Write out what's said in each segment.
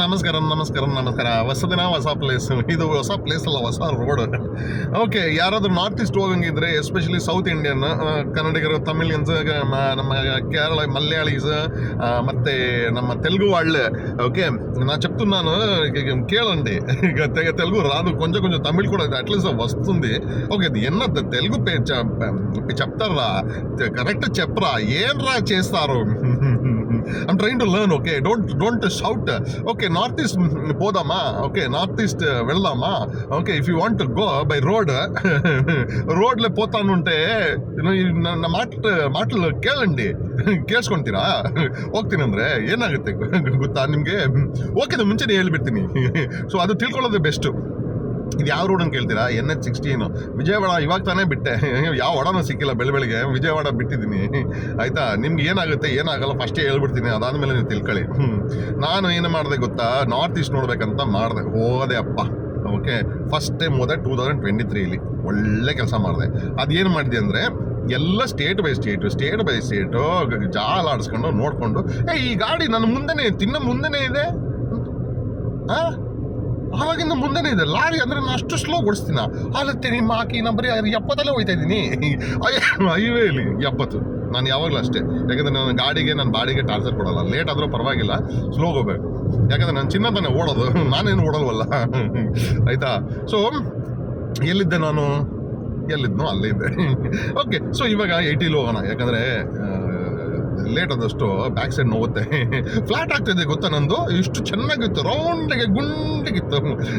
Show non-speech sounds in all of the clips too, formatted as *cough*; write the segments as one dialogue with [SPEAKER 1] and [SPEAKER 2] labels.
[SPEAKER 1] ನಮಸ್ಕಾರ ನಮಸ್ಕಾರ ನಮಸ್ಕಾರ ಹೊಸ ದಿನ ಹೊಸ ಪ್ಲೇಸ್ ಇದು ಹೊಸ ಪ್ಲೇಸ್ ಅಲ್ಲ ಹೊಸ ರೋಡ್ ಓಕೆ ಯಾರಾದ್ರೂ north East ಹೋಗಂಗಿದ್ರೆ especially south Indian ಕನ್ನಡಿಗರು ತಮಿಳಿಯನ್ಸ್ ನಮ್ಮ కేరళ మలయాళీస్ ಮತ್ತೆ ನಮ್ಮ తెలుగు వాళ్ళే ఓకే నా చెప్తున్నాను ఇక కేళండి ఇక తె- తెలుగు రాదు కొంచెం కొంచెం తమిళ్ కూడా అట్లీస్ట్ వస్తుంది ఓకే ఇది ఎన్న తెలుగు పే- చెప్- చెప్తారా కరెక్ట్ చెప్పరా ఏం రా చేస్తారు I'm trying to learn okay don't don't shout okay north east పోదామా ఓకే నార్త్ ఈస్ట్ వెళ్దామా okay if you want go by road రోడ్లో పోతానుంటే ನನ್ನ ಮಾತು ಮಾತಲು ಕೇಳಂಡಿ ಕೇಳಿಸ್ಕೊಂತೀರಾ ಹೋಗ್ತೀನಿ ಅಂದರೆ ಏನಾಗುತ್ತೆ ಗೊತ್ತಾ ನಿಮಗೆ ಓಕೆ ಮುಂಚೆನೇ ಹೇಳ್ಬಿಡ್ತೀನಿ ಸೊ ಅದು ತಿಳ್ಕೊಳ್ಳೋದು ಬೆಸ್ಟು ಇದು ಯಾವ ರೋಡ್ ಅಂತ ಕೇಳ್ತೀರಾ? ಎನ್ ಎಚ್ ಸಿಕ್ಸ್ಟೀನು ವಿಜಯವಾಡ ಇವಾಗ ತಾನೇ ಬಿಟ್ಟೆ. *laughs* ಯಾವ ಒಡನೂ ಸಿಕ್ಕಿಲ್ಲ ಬೆಳೆ ಬೆಳಿಗ್ಗೆ. ವಿಜಯವಾಡ ಬಿಟ್ಟಿದ್ದೀನಿ. ಆಯ್ತಾ? ನಿಮ್ಗೆ ಏನಾಗುತ್ತೆ? ಏನಾಗಲ್ಲ? ಫಸ್ಟೇ ಹೇಳ್ಬಿಡ್ತೀನಿ. ಅದಾದಮೇಲೆ ನೀವು ತಿಳ್ಕೊಳ್ಳಿ. ನಾನು ಏನು ಮಾಡಿದೆ ಗೊತ್ತಾ? ನಾರ್ತ್ ಈಸ್ಟ್ ನೋಡ್ಬೇಕಂತ ಮಾಡಿದೆ. ಹೋದೆ ಅಪ್ಪ. ಓಕೆ ಫಸ್ಟ್ ಟೈಮ್ ಹೋದೆ ಟೂ ತೌಸಂಡ್ ಟ್ವೆಂಟಿ ತ್ರೀಲಿ ಒಳ್ಳೆ ಕೆಲಸ ಮಾಡಿದೆ. ಅದೇನು ಮಾಡಿದೆ ಅಂದರೆ, ಎಲ್ಲ state by state state by state ಜಾಲ ಆಡಿಸ್ಕೊಂಡು ನೋಡಿಕೊಂಡು ಏ ಈ ಗಾಡಿ ನನ್ನ ಮುಂದೆನೇ, ತಿನ್ನ ಮುಂದೆನೇ ಇದೆ? ಆ? ಆವಾಗಿಂದ ಮುಂದೆನೇ ಇದೆ. ಲಾರಿ ಅಂದ್ರೆ ನಾನು ಅಷ್ಟು ಸ್ಲೋ ಓಡಿಸ್ತೀನ? ಅಲ್ಲತ್ತೆ, ನಿಮ್ಮ ಹಾಕಿ ಬರೀ ಎಪ್ಪತ್ತಲ್ಲೇ ಹೋಯ್ತಾ ಇದ್ದೀನಿ ಹೈವೇಲಿ ಎಪ್ಪತ್ತು. ನಾನು ಯಾವಾಗಲೂ ಅಷ್ಟೇ. ಯಾಕಂದ್ರೆ ನನ್ನ ಗಾಡಿಗೆ ನನ್ನ ಬಾಡಿಗೆ ಟಾರ್ಚರ್ ಕೊಡಲ್ಲ. ಲೇಟ್ ಆದರೂ ಪರವಾಗಿಲ್ಲ. ಸ್ಲೋ ಹೋಗ್ಬೇಕು. ಯಾಕಂದ್ರೆ ನಾನು ಚಿನ್ನ ತಾನೇ ಓಡೋದು. ನಾನೇನು ಓಡಲ್ವಲ್ಲ. ಆಯ್ತಾ? ಸೊ ಎಲ್ಲಿದ್ದೆ ನಾನು? ಎಲ್ಲಿದ್ನೋ ಅಲ್ಲೇ ಇದ್ದೆ. ಓಕೆ ಸೊ ಇವಾಗ ಏಯ್ಟಿಲಿ ಹೋಗೋಣ. ಯಾಕಂದರೆ ಲೇಟ್ ಆದಷ್ಟು ಬ್ಯಾಕ್ ಸೈಡ್ ನೋವುತ್ತೆ. *laughs* ಫ್ಲಾಟ್ ಆಗ್ತಿದೆ ಗೊತ್ತಾ ನಂದು? ಇಷ್ಟು ಚೆನ್ನಾಗಿತ್ತು ರೌಂಡಿಗೆ ಗುಂಡಿಗಿತ್ತು.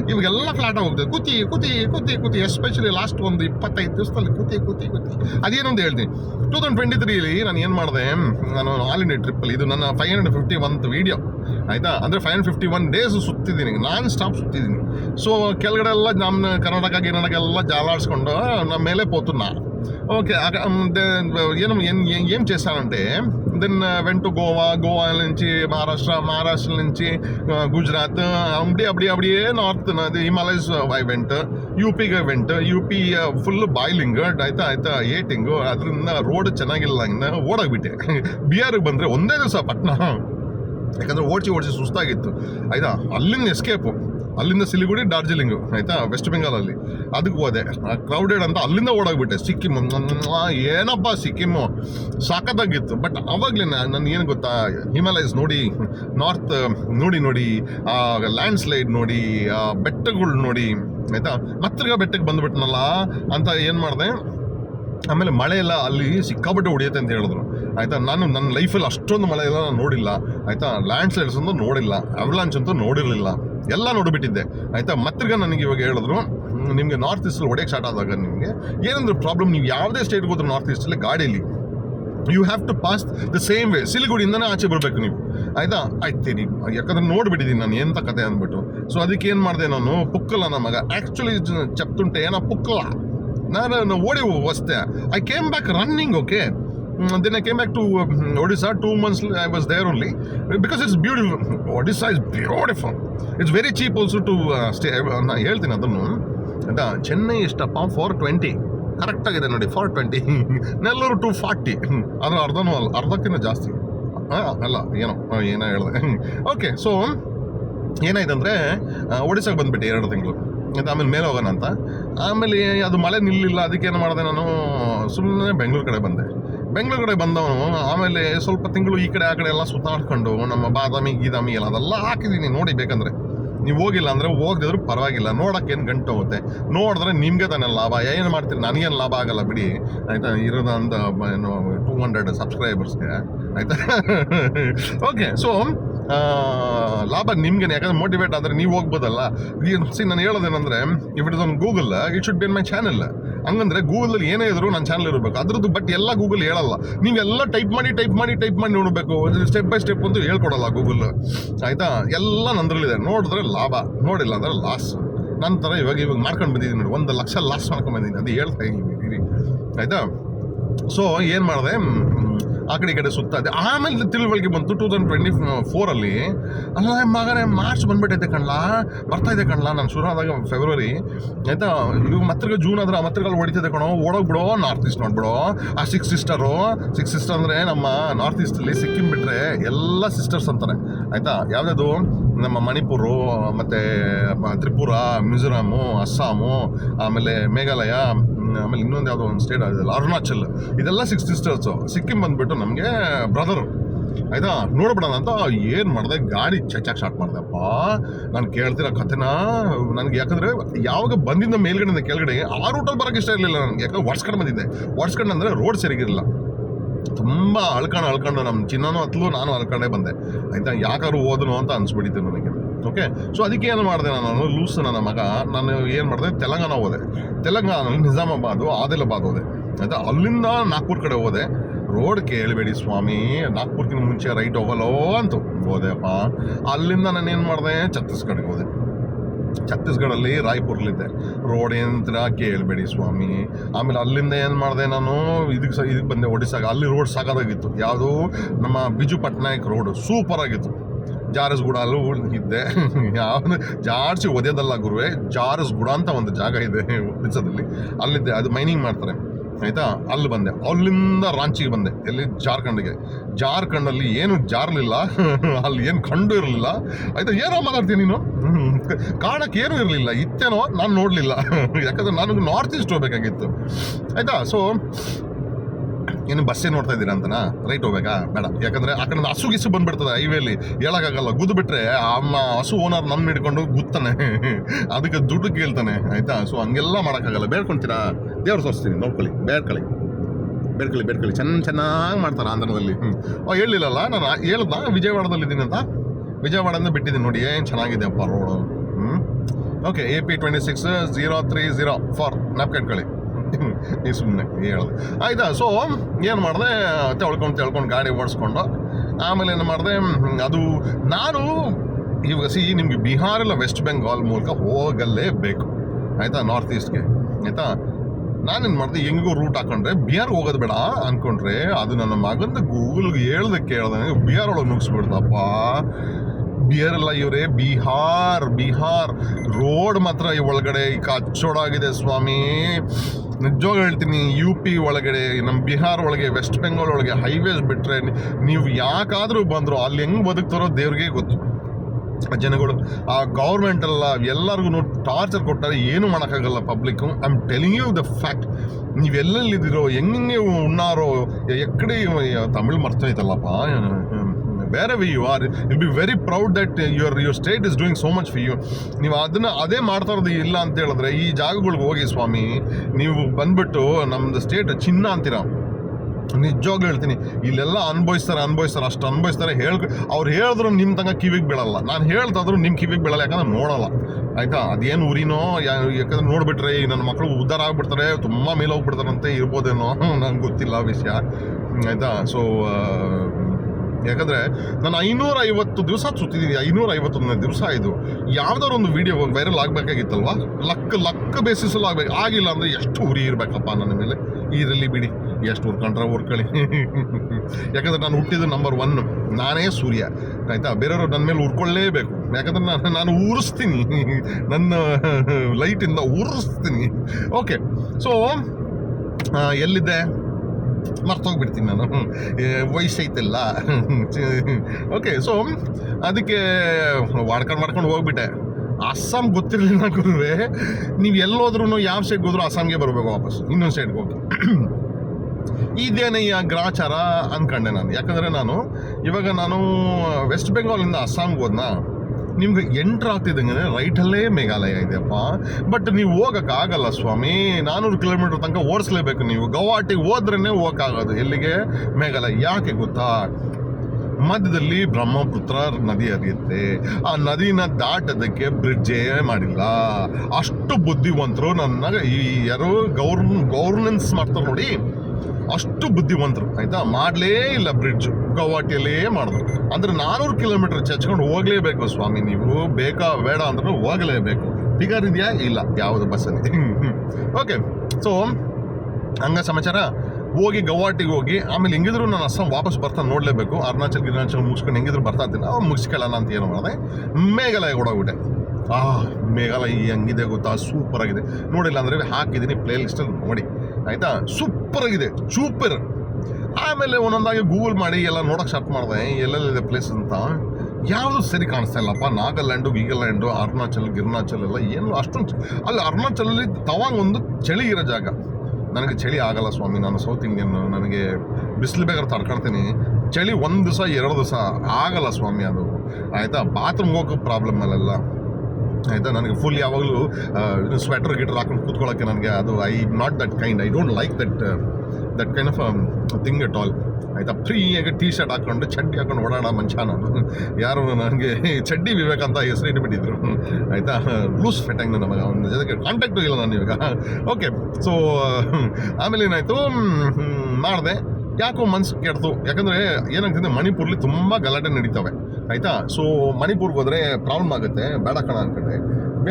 [SPEAKER 1] ಇವಾಗೆಲ್ಲ ಫ್ಲಾಟ್ ಆಗುತ್ತೆ ಕೂತಿ ಕೂತಿ ಕೂತಿ ಕೂತಿ ಎಸ್ಪೆಷಲಿ ಲಾಸ್ಟ್ ಒಂದು ಇಪ್ಪತ್ತೈದು ದಿವಸದಲ್ಲಿ ಕೂತಿ ಕೂತಿ ಕೂತಿ. ಅದೇನೊಂದು ಹೇಳ್ತೀನಿ. ಟೂ ತೌಸಂಡ್ ಟ್ವೆಂಟಿ ತ್ರೀಲಿ ನಾನು ಏನು ಮಾಡಿದೆ? ನಾನು ಆಲ್ ಇಂಡಿಯಾ ಟ್ರಿಪ್ಪಲ್ಲಿ ಇದು ನನ್ನ ಫೈವ್ ಹಂಡ್ರೆಡ್ ಫಿಫ್ಟಿ ಒಂದು ವೀಡಿಯೋ ಆಯಿತಾ? ಅಂದರೆ five hundred fifty one days ಸುತ್ತಿದ್ದೀನಿ. ನಾನು ಸ್ಟಾಪ್ ಸುತ್ತಿದ್ದೀನಿ. ಸೊ ಕೆಳಗಡೆ ಎಲ್ಲ ನಮ್ಮ ಕರ್ನಾಟಕ ಗಿರ್ನಾಟಕ ಎಲ್ಲ ಜಾಲಾಡ್ಸ್ಕೊಂಡು ನಮ್ಮ ಮೇಲೆ ಪೋತು ನಾನು ఓకే అక- మ్, దే- ఏం ఏం ఏం- ఏం చేశానంటే దెన్ వెంట గోవా గోవా నుంచి మహారాష్ట్ర మహారాష్ట్ర నుంచి ఆ, గుజరాత్ అప్పుడే అప్పుడే అప్పుడే నార్త్ నాది Himalayas I went ಯುಪಿಗೆ went U P full boiling ಆಯ್ತಾ ಆಯ್ತಾ ಏಟಿಂಗು ಅದರಿಂದ ರೋಡ್ ಚೆನ್ನಾಗಿಲ್ಲ ಇನ್ನು ಓಡೋಗ್ಬಿಟ್ಟೆ *laughs* ಬಿಹಾರಿಗೆ ಬಂದರೆ ಒಂದೇ ದಿವಸ ಪಟ್ನಾ ಯಾಕಂದ್ರೆ ಓಡಿಸಿ ಓಡಿಸಿ ಸುಸ್ತಾಗಿತ್ತು ಆಯ್ತಾ ಅಲ್ಲಿಂದ ಎಸ್ಕೇಪು ಅಲ್ಲಿಂದ ಸಿಲಿಗುಡಿ, ಡಾರ್ಜಿಲಿಂಗು, ಆಯ್ತಾ? ವೆಸ್ಟ್ ಬೆಂಗಾಲಲ್ಲಿ ಅದಕ್ಕೆ ಹೋದೆ. ಕ್ರೌಡೆಡ್ ಅಂತ ಅಲ್ಲಿಂದ ಓಡೋಗ್ಬಿಟ್ಟೆ. ಸಿಕ್ಕಿಮ್ ಏನಪ್ಪ ಸಿಕ್ಕಿಮ್ಮು ಸಾಕತ್ತಾಗಿತ್ತು. ಬಟ್ ಅವಾಗಲೇ ನಾನು ಏನು ಗೊತ್ತಾ? ಹಿಮಾಲಯಸ್ ನೋಡಿ ನಾರ್ತ್ ನೋಡಿ ನೋಡಿ ಲ್ಯಾಂಡ್ ಸ್ಲೈಡ್ ನೋಡಿ, ಆ ಬೆಟ್ಟಗಳು ನೋಡಿ, ಆಯ್ತಾ? ಮತ್ತಿರ್ಗ ಬೆಟ್ಟಕ್ಕೆ ಬಂದುಬಿಟ್ನಲ್ಲ ಅಂತ ಏನು ಮಾಡಿದೆ? ಆಮೇಲೆ ಮಳೆ ಎಲ್ಲ ಅಲ್ಲಿ ಸಿಕ್ಕಾಪಟ್ಟೆ ಹೊಡಿಯುತ್ತೆ ಅಂತ ಹೇಳಿದ್ರು. ಆಯ್ತಾ? ನಾನು ನನ್ನ ಲೈಫಲ್ಲಿ ಅಷ್ಟೊಂದು ಮಳೆ ಎಲ್ಲ ನಾನು ನೋಡಿಲ್ಲ. ಆಯ್ತಾ? ಲ್ಯಾಂಡ್ ಸ್ಲೈಡ್ಸ್ ಅಂತೂ ನೋಡಿಲ್ಲ. ಅವಲಾಂಚ್ ಅಂತೂ ನೋಡಿರಲಿಲ್ಲ. ಎಲ್ಲ ನೋಡಿಬಿಟ್ಟಿದ್ದೆ ಆಯಿತಾ? ಮತ್ತಿರ್ಗ ನನಗೆ ಇವಾಗ ಹೇಳಿದ್ರು ನಿಮಗೆ ನಾರ್ತ್ ಈಸ್ಟಲ್ಲಿ ಹೊಡೆಯಕ್ಕೆ ಸ್ಟಾರ್ಟ್ ಆದಾಗ ನಿಮಗೆ ಏನಂದ್ರೆ ಪ್ರಾಬ್ಲಮ್ ನೀವು ಯಾವುದೇ ಸ್ಟೇಟ್ಗೆ ಹೋದ್ರೆ ನಾರ್ತ್ ಈಸ್ಟಲ್ಲಿ ಗಾಡಿಯಲ್ಲಿ you have to pass the same way ಸಿಲಿಗುಡಿಯಿಂದನೇ ಆಚೆ ಬರಬೇಕು ನೀವು. ಆಯಿತಾ? ಆಯ್ತೀರಿ ಯಾಕಂದ್ರೆ ನೋಡಿಬಿಟ್ಟಿದ್ದೀನಿ ನಾನು ಎಂಥ ಕತೆ ಅಂದ್ಬಿಟ್ಟು. ಸೊ ಅದಕ್ಕೆ ಏನು ಮಾಡಿದೆ ನಾನು, ಪುಕ್ಕಲ್ಲ ನಮ್ಮ ಮಗ. ಆ್ಯಕ್ಚುಲಿ ಚಪ್ತುಂಟೆ, ಏನೋ ಪುಕ್ಕಲ್ಲ. ನಾನು ಓಡಿ ವಸ್ತೆ I came back running okay then I came back to Odisha two months I was there only because it's beautiful Odisha is beautiful it's very cheap also to stay ನಾನು ಹೇಳ್ತೀನಿ ಅದನ್ನು. ಆಯ್ತಾ ಚೆನ್ನೈ ಎಷ್ಟಪ್ಪ ಫೋರ್ ಟ್ವೆಂಟಿ ಕರೆಕ್ಟಾಗಿದೆ ನೋಡಿ four twenty Nellore to forty ಅದ್ರ ಅರ್ಧನೂ ಅಲ್ಲ, ಅರ್ಧಕ್ಕಿಂತ ಜಾಸ್ತಿ. ಹಾಂ ಅಲ್ಲ, ಏನೋ ಏನೋ ಹೇಳಿದೆ. ಓಕೆ *laughs* ಸೊ ಏನಾಯ್ತು ಅಂದರೆ ಒಡಿಸಾಗೆ ಬಂದುಬಿಟ್ಟೆ ಎರಡು ತಿಂಗಳು. ಮತ್ತು ಆಮೇಲೆ ಮೇಲೆ ಹೋಗೋಣ ಅಂತ. ಆಮೇಲೆ ಅದು ಮಳೆ ನಿಲ್ಲಿಲ್ಲ ಅದಕ್ಕೆ ಏನು ಮಾಡಿದೆ ನಾನು ಸುಮ್ಮನೆ ಬೆಂಗಳೂರು ಕಡೆ ಬಂದೆ. ಬೆಂಗಳೂರು ಕಡೆ ಬಂದವನು, ಆಮೇಲೆ ಸ್ವಲ್ಪ ತಿಂಗಳು ಈ ಕಡೆ ಆ ಕಡೆ ಎಲ್ಲ ಸುತ್ತಾಡ್ಕೊಂಡು ನಮ್ಮ ಬಾದಾಮಿ, ಗೀದಾಮಿ ಎಲ್ಲ ಅದೆಲ್ಲ ಹಾಕಿದ್ದೀನಿ ನೋಡಿ ಬೇಕಂದರೆ. ನೀವು ಹೋಗಿಲ್ಲ ಅಂದರೆ ಹೋಗದಿದ್ರು ಪರವಾಗಿಲ್ಲ ನೋಡೋಕ್ಕೇನು ಗಂಟು ಹೋಗುತ್ತೆ. ನೋಡಿದ್ರೆ ನಿಮಗೆ ತಾನೇ ಲಾಭ, ಏನು ಮಾಡ್ತೀರಿ? ನನಗೇನು ಲಾಭ ಆಗಲ್ಲ ಬಿಡಿ. ಆಯಿತಾ? ಇರೋದಂತ ಏನು ಟೂ ಹಂಡ್ರೆಡ್ ಸಬ್ಸ್ಕ್ರೈಬರ್ಸ್ಗೆ ಆಯಿತಾ? ಓಕೆ ಸೊ ಲಾಭ ನಿಮ್ಗೆ ಯಾಕಂದ್ರೆ ಮೋಟಿವೇಟ್ ಆದರೆ ನೀವು ಹೋಗ್ಬೋದಲ್ಲ. ಸಿ ನಾನು ಹೇಳೋದೇನಂದ್ರೆ if it is on Google it should be my channel ಹಂಗಂದ್ರೆ ಗೂಗಲಲ್ಲಿ ಏನೇ ಇದ್ರು ನನ್ನ ಚಾನಲ್ ಇರಬೇಕು. ಅದ್ರದ್ದು ಬಟ್ ಎಲ್ಲ ಗೂಗಲ್ ಹೇಳಲ್ಲ. ನೀವೆಲ್ಲ ಟೈಪ್ ಮಾಡಿ ಟೈಪ್ ಮಾಡಿ ಟೈಪ್ ಮಾಡಿ ನೋಡಬೇಕು. ಸ್ಟೆಪ್ ಬೈ ಸ್ಟೆಪ್ ಅಂತೂ ಹೇಳ್ಕೊಡಲ್ಲ ಗೂಗಲ್ ಆಯಿತಾ? ಎಲ್ಲ ನಂದ್ರಲ್ಲಿದೆ. ನೋಡಿದ್ರೆ ಲಾಭ, ನೋಡಿಲ್ಲ ಅಂದರೆ ಲಾಸ್ ನಂತರ ಇವಾಗ ಇವಾಗ ಮಾಡ್ಕೊಂಡು ಬಂದಿದ್ದೀನಿ ನೋಡಿ. ಒಂದು ಲಕ್ಷ ಲಾಸ್ ಮಾಡ್ಕೊಂಡು ಬಂದಿದ್ದೀನಿ. ಅದು ಹೇಳ್ತಾ ಇದ್ದೀನಿ ಆಯಿತಾ? ಸೊ ಏನು ಮಾಡಿದೆ? ಆ ಕಡೆ ಈ ಕಡೆ ಸುತ್ತ ಇದೆ. ಆಮೇಲೆ ತಿಳುವಳಿಕೆ ಬಂತು ಟೂ ತೌಸಂಡ್ ಟ್ವೆಂಟಿ ಫೋರಲ್ಲಿ ಅಲ್ಲ ಮಗನೇ ಮಾರ್ಚ್ ಬಂದ್ಬಿಟ್ಟೈತೆ ಕಣ್ಲಾ? ಬರ್ತಾ ಇದೆ ಕಣ್ಲಾ ನಾನು ಶುರು ಆದಾಗ ಫೆಬ್ರವರಿ ಆಯಿತಾ? ಇವಾಗ ಮತ್ತೆ ಜೂನ್ ಆದ್ರೆ ಮತ್ತೆ ಹೊಡಿತೈತೆ ಕಣೋ. ಓಡೋಗ್ಬಿಡೋ ನಾರ್ತ್ ಈಸ್ಟ್ ನೋಡ್ಬಿಡೋ. ಆ ಸಿಕ್ಸ್ ಸಿಸ್ಟರು ಸಿಕ್ಸ್ ಸಿಸ್ಟರ್ ಅಂದರೆ ನಮ್ಮ ನಾರ್ತ್ ಈಸ್ಟಲ್ಲಿ ಸಿಕ್ಕಿಂ ಬಿಟ್ಟರೆ ಎಲ್ಲ ಸಿಸ್ಟರ್ಸ್ ಅಂತಾರೆ. ಆಯಿತಾ? ಯಾವುದಾದ್ರು ನಮ್ಮ ಮಣಿಪುರು, ಮತ್ತು ತ್ರಿಪುರ, ಮಿಜೋರಾಮು, ಅಸ್ಸಾಮು, ಆಮೇಲೆ ಮೇಘಾಲಯ ಆಮೇಲೆ ಇನ್ನೊಂದು ಯಾವುದೋ ಒಂದು ಸ್ಟೇಟ್ ಆಗಿದೆ ಅರುಣಾಚಲ್. ಇದೆಲ್ಲ ಸಿಕ್ಸ್ ಸಿಸ್ಟರ್ಸು ಸಿಕ್ಕಿಂ ಬಂದ್ಬಿಟ್ಟು ನಮಗೆ ಬ್ರದರು ಆಯಿತಾ? ನೋಡ್ಬಿಡೋಣ ಅಂತ ಏನು ಮಾಡಿದೆ? ಗಾಡಿ ಚಚ್ಚಾಕ್ ಸ್ಟಾರ್ಟ್ ಮಾಡಿದೆಪ್ಪ. ನಾನು ಕೇಳ್ತಿರೋ ಕಥೆನ ನನಗೆ ಯಾಕಂದರೆ ಯಾವಾಗ ಬಂದಿದ್ದ ಮೇಲ್ಗಡೆಯಿಂದ ಕೆಳಗಡೆ ಆ ರೂಟಲ್ಲಿ ಬರೋಕ್ಕೆ ಇಷ್ಟ ಇರಲಿಲ್ಲ ನನಗೆ. ಯಾಕಂದ್ರೆ ಒಡ್ಸ್ಕೊಂಡು ಬಂದಿದ್ದೆ. ಒಡ್ಸ್ಕೊಂಡು ಅಂದರೆ ರೋಡ್ ಸರಿಗಿರಲಿಲ್ಲ ತುಂಬ ಅಳ್ಕೊಂಡು ಅಳ್ಕೊಂಡು ನಮ್ಮ ಚಿನ್ನನೂ ಹತ್ಲು ನಾನು ಅಳ್ಕೊಂಡೇ ಬಂದೆ. ಆಯಿತಾ? ಯಾಕಾದ್ರು ಓದನು ಅಂತ ಅನ್ಸ್ಬಿಟ್ಟಿತ್ತು ನನಗೆ. ಓಕೆ ಸೊ ಅದಕ್ಕೆ ಏನು ಮಾಡಿದೆ ನಾನು? ಲೂಸ್ ನನ್ನ ಮಗ. ನಾನು ಏನು ಮಾಡಿದೆ? ತೆಲಂಗಾಣ ಹೋದೆ. ತೆಲಂಗಾಣ, ನಿಜಾಮಾಬಾದು, ಆದಿಲಾಬಾದ್ ಹೋದೆ. ಆಯ್ತಾ? ಅಲ್ಲಿಂದ ನಾಗ್ಪುರ್ ಕಡೆ ಹೋದೆ. ರೋಡ್ ಕೇಳಬೇಡಿ ಸ್ವಾಮಿ. ನಾಗ್ಪುರ್ಗಿನ ಮುಂಚೆ ರೈಟ್ ಹೋಗಲ್ಲೋ ಅಂತ. ಹೋದೆಪ್ಪ ಅಲ್ಲಿಂದ ನಾನು ಏನು ಮಾಡಿದೆ? ಛತ್ತೀಸ್ಗಢಕ್ಕೆ ಹೋದೆ. ಛತ್ತೀಸ್ಗಢಲ್ಲಿ ರಾಯ್ಪುರ್ಲಿದ್ದೆ. ರೋಡ್ ಏನಂತರ ಕೇಳಬೇಡಿ ಸ್ವಾಮಿ. ಆಮೇಲೆ ಅಲ್ಲಿಂದ ಏನು ಮಾಡಿದೆ ನಾನು? ಇದಕ್ಕೆ ಸ, ಇದಕ್ಕೆ ಬಂದೆ ಒಡಿಸಾಗ ಅಲ್ಲಿ ರೋಡ್ ಸಾಕಾಗಿತ್ತು ಯಾವುದು ನಮ್ಮ ಬಿಜು ಪಟ್ನಾಯಕ್ ರೋಡ್ ಸೂಪರ್ ಆಗಿತ್ತು. ಜಾರಸ್ಗುಡ ಅಲ್ಲೂ ಇದ್ದೆ. ಯಾವ್ದು? ಜಾರ್ಸಿ ಒದೆದಲ್ಲ ಗುರುವೆ, ಜಾರಸ್ಗುಡ ಅಂತ ಒಂದು ಜಾಗ ಇದೆ ಒಡಿಸ್ಸಾದಲ್ಲಿ ಅಲ್ಲಿದ್ದೆ, ಅದು ಮೈನಿಂಗ್ ಮಾಡ್ತಾರೆ. ಆಯಿತಾ? ಅಲ್ಲಿ ಬಂದೆ. ಅಲ್ಲಿಂದ ರಾಂಚಿಗೆ ಬಂದೆ. ಎಲ್ಲಿ? ಜಾರ್ಖಂಡ್ಗೆ. ಜಾರ್ಖಂಡಲ್ಲಿ ಏನು ಜಾರಲಿಲ್ಲ. ಅಲ್ಲಿ ಏನು ಕಂಡು ಇರಲಿಲ್ಲ. ಆಯಿತಾ? ಏನೋ ಮಾತಾಡ್ತೀನಿ ನೀನು. ಕಾಣಕ್ಕೆ ಏನೂ ಇರಲಿಲ್ಲ. ಇತ್ತೇನೋ, ನಾನು ನೋಡಲಿಲ್ಲ. ಯಾಕಂದ್ರೆ ನನಗೆ ನಾರ್ತ್ ಈಸ್ಟ್ ಹೋಗ್ಬೇಕಾಗಿತ್ತು. ಆಯಿತಾ? ಸೊ ಏನು ಬಸ್ಸೇ ನೋಡ್ತಾ ಇದ್ದೀರಾ ಅಂತನಾ? ರೈಟ್ ಹೋಗ್ಬೇಕಾ? ಬೇಡ. ಯಾಕಂದ್ರೆ ಆ ಕಡೆ ಹಸು ಗಿಸು ಬಂದ್ಬಿಡ್ತದೆ ಹೈವೇಲಿ ಹೇಳೋಕ್ಕಾಗಲ್ಲ. ಗುದ್ದು ಬಿಟ್ರೆ ಅಮ್ಮ ಹಸು ಓನರ್ ನಮ್ಮ ಹಿಡ್ಕೊಂಡು ಗುತ್ತಾನೆ. ಅದಕ್ಕೆ ದುಡ್ಡು ಕೇಳ್ತಾನೆ. ಆಯ್ತಾ? ಸೊ ಹಂಗೆಲ್ಲ ಮಾಡೋಕ್ಕಾಗಲ್ಲ. ಬೇಡ್ಕೊಳ್ತೀರಾ ದೇವ್ರು ತೋರಿಸ್ತೀನಿ ನೋಡ್ಕೊಳ್ಳಿ. ಬೇಡ್ಕೊಳ್ಳಿ. ಬೇಡ್ಕೊಳ್ಳಿ ಬೇಡ್ಕೊಳ್ಳಿ. ಚೆನ್ನ ಚೆನ್ನಾಗಿ ಮಾಡ್ತಾರೆ ಆಂಧ್ರದಲ್ಲಿ. ಹ್ಞೂ ಹೇಳಿಲ್ಲಲ್ಲ? ನಾನು ಹೇಳ್ದ? ವಿಜಯವಾಡದಲ್ಲಿ ಇದ್ದೀನಿ ಅಂತ? ವಿಜಯವಾಡದಿಂದ ಬಿಟ್ಟಿದ್ದೀನಿ ನೋಡಿ. ಏನು ಚೆನ್ನಾಗಿದೆ ಅಪ್ಪ ರೋಡು ಹ್ಞೂ okay A P twenty six zero three zero four nap ಕಟ್ಕೊಳ್ಳಿ ಈ ಸುಮ್ಮನೆ ಹೇಳೋದು ಆಯಿತಾ? ಸೊ ಏನು ಮಾಡಿದೆ? ತೆಳ್ಕೊಂಡು ತೆಳ್ಕೊಂಡು ಗಾಡಿ ಓಡಿಸ್ಕೊಂಡು, ಆಮೇಲೆ ಏನು ಮಾಡಿದೆ? ಅದು ನಾನು ಇವಾಗ ಸಿ ನಿಮಗೆ ಬಿಹಾರ್ ಇಲ್ಲ ವೆಸ್ಟ್ ಬೆಂಗಾಲ್ ಮೂಲಕ ಹೋಗಲೇಬೇಕು. ಆಯಿತಾ? ನಾರ್ತ್ ಈಸ್ಟ್ಗೆ ಆಯಿತಾ? ನಾನೇನು ಮಾಡಿದೆ? ಹೆಂಗಿಗೂ ರೂಟ್ ಹಾಕೊಂಡ್ರೆ, ಬಿಹಾರ್ ಹೋಗೋದು ಬೇಡ ಅನ್ಕೊಂಡ್ರೆ, ಅದು ನನ್ನ ಮಗಂದ ಗೂಗಲ್ಗೆ ಹೇಳ್ದೆ ಕೇಳ್ದೆ ಬಿಹಾರ್ ಒಳಗೆ ನುಗ್ಸ್ಬಿಡ್ತಪ್ಪ ಬಿಹಾರ್ ಎಲ್ಲ ಇವರೇ, ಬಿಹಾರ್ ಬಿಹಾರ್. ರೋಡ್ ಮಾತ್ರ ಈ ಒಳಗಡೆ ಈ ಕಚ್ಚೋಡಾಗಿದೆ ಸ್ವಾಮಿ. ನಿಜವಾಗ ಹೇಳ್ತೀನಿ ಯು ಪಿ ಒಳಗಡೆ ನಮ್ಮ ಬಿಹಾರ್ ಒಳಗೆ ವೆಸ್ಟ್ ಬೆಂಗಾಲ್ ಒಳಗೆ ಹೈವೇಸ್ ಬಿಟ್ಟರೆ ನೀವು ಯಾಕಾದರೂ ಬಂದರು, ಅಲ್ಲಿ ಹೆಂಗೆ ಬದುಕ್ತಾರೋ ದೇವ್ರಿಗೆ ಗೊತ್ತು. ಆ ಜನಗಳು, ಆ ಗೌರ್ಮೆಂಟ್ ಎಲ್ಲ ಎಲ್ಲರಿಗೂ ಟಾರ್ಚರ್ ಕೊಟ್ಟರೆ ಏನು ಮಾಡೋಕ್ಕಾಗಲ್ಲ public I am telling you the fact ನೀವು ಎಲ್ಲೆಲ್ಲಿದ್ದೀರೋ ಹೆಂಗೆ ಉಣ್ಣಾರೋ ಎಕ್ಕಡೆ ತಮಿಳು ಮರ್ತೋಯ್ತಲ್ಲಪ್ಪ ಬೇರೆ we you are will be very proud that your your state is doing so much phi you ನೀವು ಅದನ್ನ ಅದೇ ಮಾಡ್ತಾ ಇಲ್ಲ ಅಂತ ಹೇಳಿದ್ರೆ, ಈ ಜಾಗಗಳಿಗೆ ಹೋಗಿ ಸ್ವಾಮಿ, ನೀವು ಬಂದ್ಬಿಟ್ಟು ನಮ್ಮದು ಸ್ಟೇಟ್ ಚಿನ್ನ ಅಂತೀರಾ. ನಿಜವಾಗ್ಲೂ ಹೇಳ್ತೀನಿ, ಇಲ್ಲೆಲ್ಲ ಅನುಭವಿಸ್ತಾರೆ ಅನುಭವಿಸ್ತಾರೆ, ಅಷ್ಟು ಅನುಭವಿಸ್ತಾರೆ ಹೇಳ್ ಅವ್ರು ಹೇಳಿದ್ರು ನಿಮ್ಮ ತಂಗ ಕಿವಿಗೆ ಬೀಳಲ್ಲ. ನಾನು ಹೇಳ್ತಾದ್ರು ನಿಮ್ಮ ಕಿವಿಗೆ ಬೀಳಲ್ಲ, ಯಾಕಂದ್ರೆ ನೋಡಲ್ಲ. ಆಯ್ತಾ? ಅದೇನು ಉರಿನೋ ಯಾ, ಯಾಕಂದ್ರೆ ನೋಡ್ಬಿಟ್ರೆ ನನ್ನ ಮಕ್ಕಳು ಉದ್ಧಾರ ಆಗ್ಬಿಡ್ತಾರೆ, ತುಂಬ ಮೇಲೆ ಹೋಗ್ಬಿಡ್ತಾರಂತೆ, ಇರ್ಬೋದೇನೋ ನಂಗೆ ಗೊತ್ತಿಲ್ಲ ವಿಷಯ. ಆಯಿತಾ? ಸೊ ಯಾಕಂದ್ರೆ ನಾನು ಐನೂರ ಐವತ್ತು ದಿವಸ ಸುತ್ತಿದ್ದೀನಿ ಐನೂರ ಐವತ್ತೊಂದನೇ ದಿವಸ ಇದು. ಯಾವ್ದಾದ್ರು ಒಂದು ವಿಡಿಯೋ ವೈರಲ್ ಆಗಬೇಕಾಗಿತ್ತಲ್ವಾ? ಲಕ್ ಲಕ್ ಬೇಸಿಸಲ್ಲಿ ಆಗಬೇಕು. ಆಗಿಲ್ಲ ಅಂದರೆ ಎಷ್ಟು ಉರಿ ಇರಬೇಕಪ್ಪ ನನ್ನ ಮೇಲೆ. ಇದರಲ್ಲಿ ಬಿಡಿ, ಎಷ್ಟು ಉರ್ಕೊಂಡ್ರೆ ಉರ್ಕೊಳ್ಳಿ. *laughs* ಯಾಕಂದ್ರೆ ನಾನು ಹುಟ್ಟಿದ್ದು ನಂಬರ್ ಒನ್ ನಾನೇ ಸೂರ್ಯ, ಆಯಿತಾ? ಬೇರೆಯವರು ನನ್ನ ಮೇಲೆ ಉರ್ಕೊಳ್ಳೇಬೇಕು. ಯಾಕಂದ್ರೆ ನಾನು ನಾನು ಉರಿಸ್ತೀನಿ. *laughs* ನನ್ನ ಲೈಟಿಂದ ಉರಿಸ್ತೀನಿ. ಓಕೆ ಸೊ ಎಲ್ಲಿದ್ದೆ? ಮರ್ತೋಗ್ಬಿಡ್ತೀನಿ ನಾನು. ವಯಸ್ಸೈತಿಲ್ಲ ಓಕೆ ಸೊ ಅದಕ್ಕೆ ಮಾಡ್ಕೊಂಡು ಮಾಡ್ಕೊಂಡು ಹೋಗ್ಬಿಟ್ಟೆ. ಅಸ್ಸಾಂ ಗೊತ್ತಿರಲಿಲ್ಲ ಗುರುವೆ. ನೀವು ಎಲ್ಲೋದ್ರೂ ಯಾವ ಸೈಡ್ಗೆ ಹೋದ್ರೂ ಅಸ್ಸಾಂಗೆ ಬರಬೇಕು ವಾಪಸ್, ಇನ್ನೊಂದು ಸೈಡ್ಗೆ ಹೋಗಿ. ಇದೇನಯ್ಯ ಗ್ರಾಚಾರ ಅಂದ್ಕೊಂಡೆ ನಾನು. ಯಾಕಂದರೆ ನಾನು ಇವಾಗ ನಾನು ವೆಸ್ಟ್ ಬೆಂಗಾಲಿಂದ ಅಸ್ಸಾಂಗೆ ಹೋದ್ನಾ? ನಿಮ್ಗೆ ಎಂಟ್ರ್ ಆಗ್ತಿದ್ದಂಗೆ ರೈಟಲ್ಲೇ ಮೇಘಾಲಯ ಇದೆಯಪ್ಪ. ಬಟ್ ನೀವು ಹೋಗೋಕ್ಕಾಗಲ್ಲ ಸ್ವಾಮಿ. ನಾನ್ನೂರು ಕಿಲೋಮೀಟ್ರ್ ತನಕ ಓಡಿಸ್ಲೇಬೇಕು ನೀವು. ಗೌಹಾಟಿಗೆ ಹೋದ್ರೇ ಹೋಗೋಕ್ಕಾಗೋದು. ಎಲ್ಲಿಗೆ? ಮೇಘಾಲಯ. ಯಾಕೆ ಗೊತ್ತಾ? ಮಧ್ಯದಲ್ಲಿ ಬ್ರಹ್ಮಪುತ್ರ ನದಿ ಹರಿಯುತ್ತೆ. ಆ ನದಿನ ದಾಟೋದಕ್ಕೆ ಬ್ರಿಡ್ಜೇ ಮಾಡಿಲ್ಲ. ಅಷ್ಟು ಬುದ್ಧಿವಂತರು ನನ್ನ ಈ ಯಾರು ಗೌರ್ ಗೌರ್ನೆನ್ಸ್ ಮಾಡ್ತಾರೆ ನೋಡಿ. ಅಷ್ಟು ಬುದ್ಧಿವಂತರು, ಆಯ್ತಾ? ಮಾಡಲೇ ಇಲ್ಲ ಬ್ರಿಡ್ಜ್ ಗೌಹಾಟಿಯಲ್ಲೇ ಮಾಡಿದ್ರು ಅಂದ್ರೆ ನಾನೂರು ಕಿಲೋಮೀಟರ್ ಚಚ್ಕೊಂಡು ಹೋಗ್ಲೇಬೇಕು ಸ್ವಾಮಿ, ನೀವು ಬೇಕಾ ಬೇಡ ಅಂದ್ರೂ ಹೋಗಲೇಬೇಕು. ಫಿಗರ್ ಇದೆಯಾ ಇಲ್ಲ, ಯಾವುದು ಬಸ್ಸಲ್ಲಿ ಓಕೆ ಸೊ ಹಂಗ ಸಮಾಚಾರ. ಹೋಗಿ ಗೌಹಾಟಿಗೆ ಹೋಗಿ, ಆಮೇಲೆ ಹೆಂಗಿದ್ರು ನಾನು ಅಸ್ಸಾಂ ವಾಪಸ್ ಬರ್ತಾ ನೋಡಲೇಬೇಕು. ಅರುಣಾಚಲ್, ಗಿರುಣಾಚಲ್ ಮುಗಿಸ್ಕೊಂಡು ಹೆಂಗಿದ್ರು ಬರ್ತಾ ಇದ್ದೀನಿ ಅವ್ನು ಮುಗಿಸ್ಕೊಳ್ಳೋಣ ಅಂತ ಏನು ಮಾಡಿದೆ? ಮೇಘಾಲಯ ಓಡೋಗ್ಬಿಟ್ಟೆ ಆ ಮೇಘಾಲಯ ಹೆಂಗಿದೆ ಗೊತ್ತಾ? ಸೂಪರ್ ಆಗಿದೆ. ನೋಡಿಲ್ಲ ಅಂದರೆ ಹಾಕಿದ್ದೀನಿ ಪ್ಲೇ ಲಿಸ್ಟಲ್ಲಿ ನೋಡಿ. ಆಯಿತಾ? ಸೂಪರ್ ಆಗಿದೆ. ಸೂಪರ್ ಆಮೇಲೆ ಒಂದೊಂದಾಗಿ ಗೂಗಲ್ ಮಾಡಿ ಎಲ್ಲ ನೋಡೋಕೆ ಸ್ಟಾರ್ಟ್ ಮಾಡಿದೆ. ಎಲ್ಲೆಲ್ಲಿದೆ ಪ್ಲೇಸ್ ಅಂತ? ಯಾವುದು ಸರಿ ಕಾಣಿಸ್ತಾ ಇಲ್ಲಪ್ಪ. ನಾಗಾಲ್ಯಾಂಡು, ಗೀಗಾಲ್ಯಾಂಡು, ಅರುಣಾಚಲ್, ಗಿರುಣಾಚಲ್ ಎಲ್ಲ ಏನು ಅಷ್ಟೊಂದು ಅಲ್ಲಿ, ಅರುಣಾಚಲಲ್ಲಿ ತವಾಂಗ್ ಒಂದು ಚಳಿ ಇರೋ ಜಾಗ. ನನಗೆ ಚಳಿ ಆಗಲ್ಲ ಸ್ವಾಮಿ. ನಾನು ಸೌತ್ ಇಂಡಿಯನ್ ನನಗೆ ಬಿಸಿಲು ಬೇಕಾದ್ರೆ ತಡ್ಕೊಳ್ತೀನಿ ಚಳಿ ಒಂದು ದಿವಸ, ಎರಡು ದಿವಸ ಆಗಲ್ಲ ಸ್ವಾಮಿ ಅದು. ಆಯಿತಾ? ಬಾತ್ರೂಮ್ ಹೋಗೋಕೆ ಪ್ರಾಬ್ಲಮ್ ಅಲ್ಲೆಲ್ಲ. ಆಯಿತಾ? ನನಗೆ ಫುಲ್ ಯಾವಾಗಲೂ ಸ್ವೆಟರ್ ಗಿಟರ್ ಹಾಕೊಂಡು ಕೂತ್ಕೊಳ್ಳೋಕ್ಕೆ ನನಗೆ ಅದು I not that kind I don't like that that kind of thing at all ಆಯಿತಾ? ಫ್ರೀಯಾಗಿ ಟೀ ಶರ್ಟ್ ಹಾಕ್ಕೊಂಡು ಚಡ್ಡಿ ಹಾಕೊಂಡು ಓಡಾಡೋ ಮನುಷ್ಯ ನಾನು. ಯಾರು ನನಗೆ ಚಡ್ಡಿ ವಿವೇಕ್ ಅಂತ ಹೆಸರು ಇಟ್ಬಿಟ್ಟಿದ್ರು. ಆಯಿತಾ? ಲೂಸ್ ಫಿಟ್ಟಿಂಗ್ ನಮಗೆ. ಅವನ ಜೊತೆಗೆ ಕಾಂಟ್ಯಾಕ್ಟು ಇಲ್ಲ ನಾನು ಇವಾಗ. ಓಕೆ ಸೊ ಆಮೇಲೆ ಏನಾಯಿತು? ಮಾಡಿದೆ. ಯಾಕೋ ಮನ್ಸು ಕೆಡ್ತು ಯಾಕಂದರೆ ಏನಾಗ್ತದೆ, ಮಣಿಪುರ್ಲಿ ತುಂಬ ಗಲಾಟೆ ನಡೀತವೆ, ಆಯಿತಾ? ಸೊ ಮಣಿಪುರ್ಗೆ ಹೋದ್ರೆ ಪ್ರಾಬ್ಲಮ್ ಆಗುತ್ತೆ. ಬೇಡ ಕಣ ಅನ್ಕೊಂಡೆ.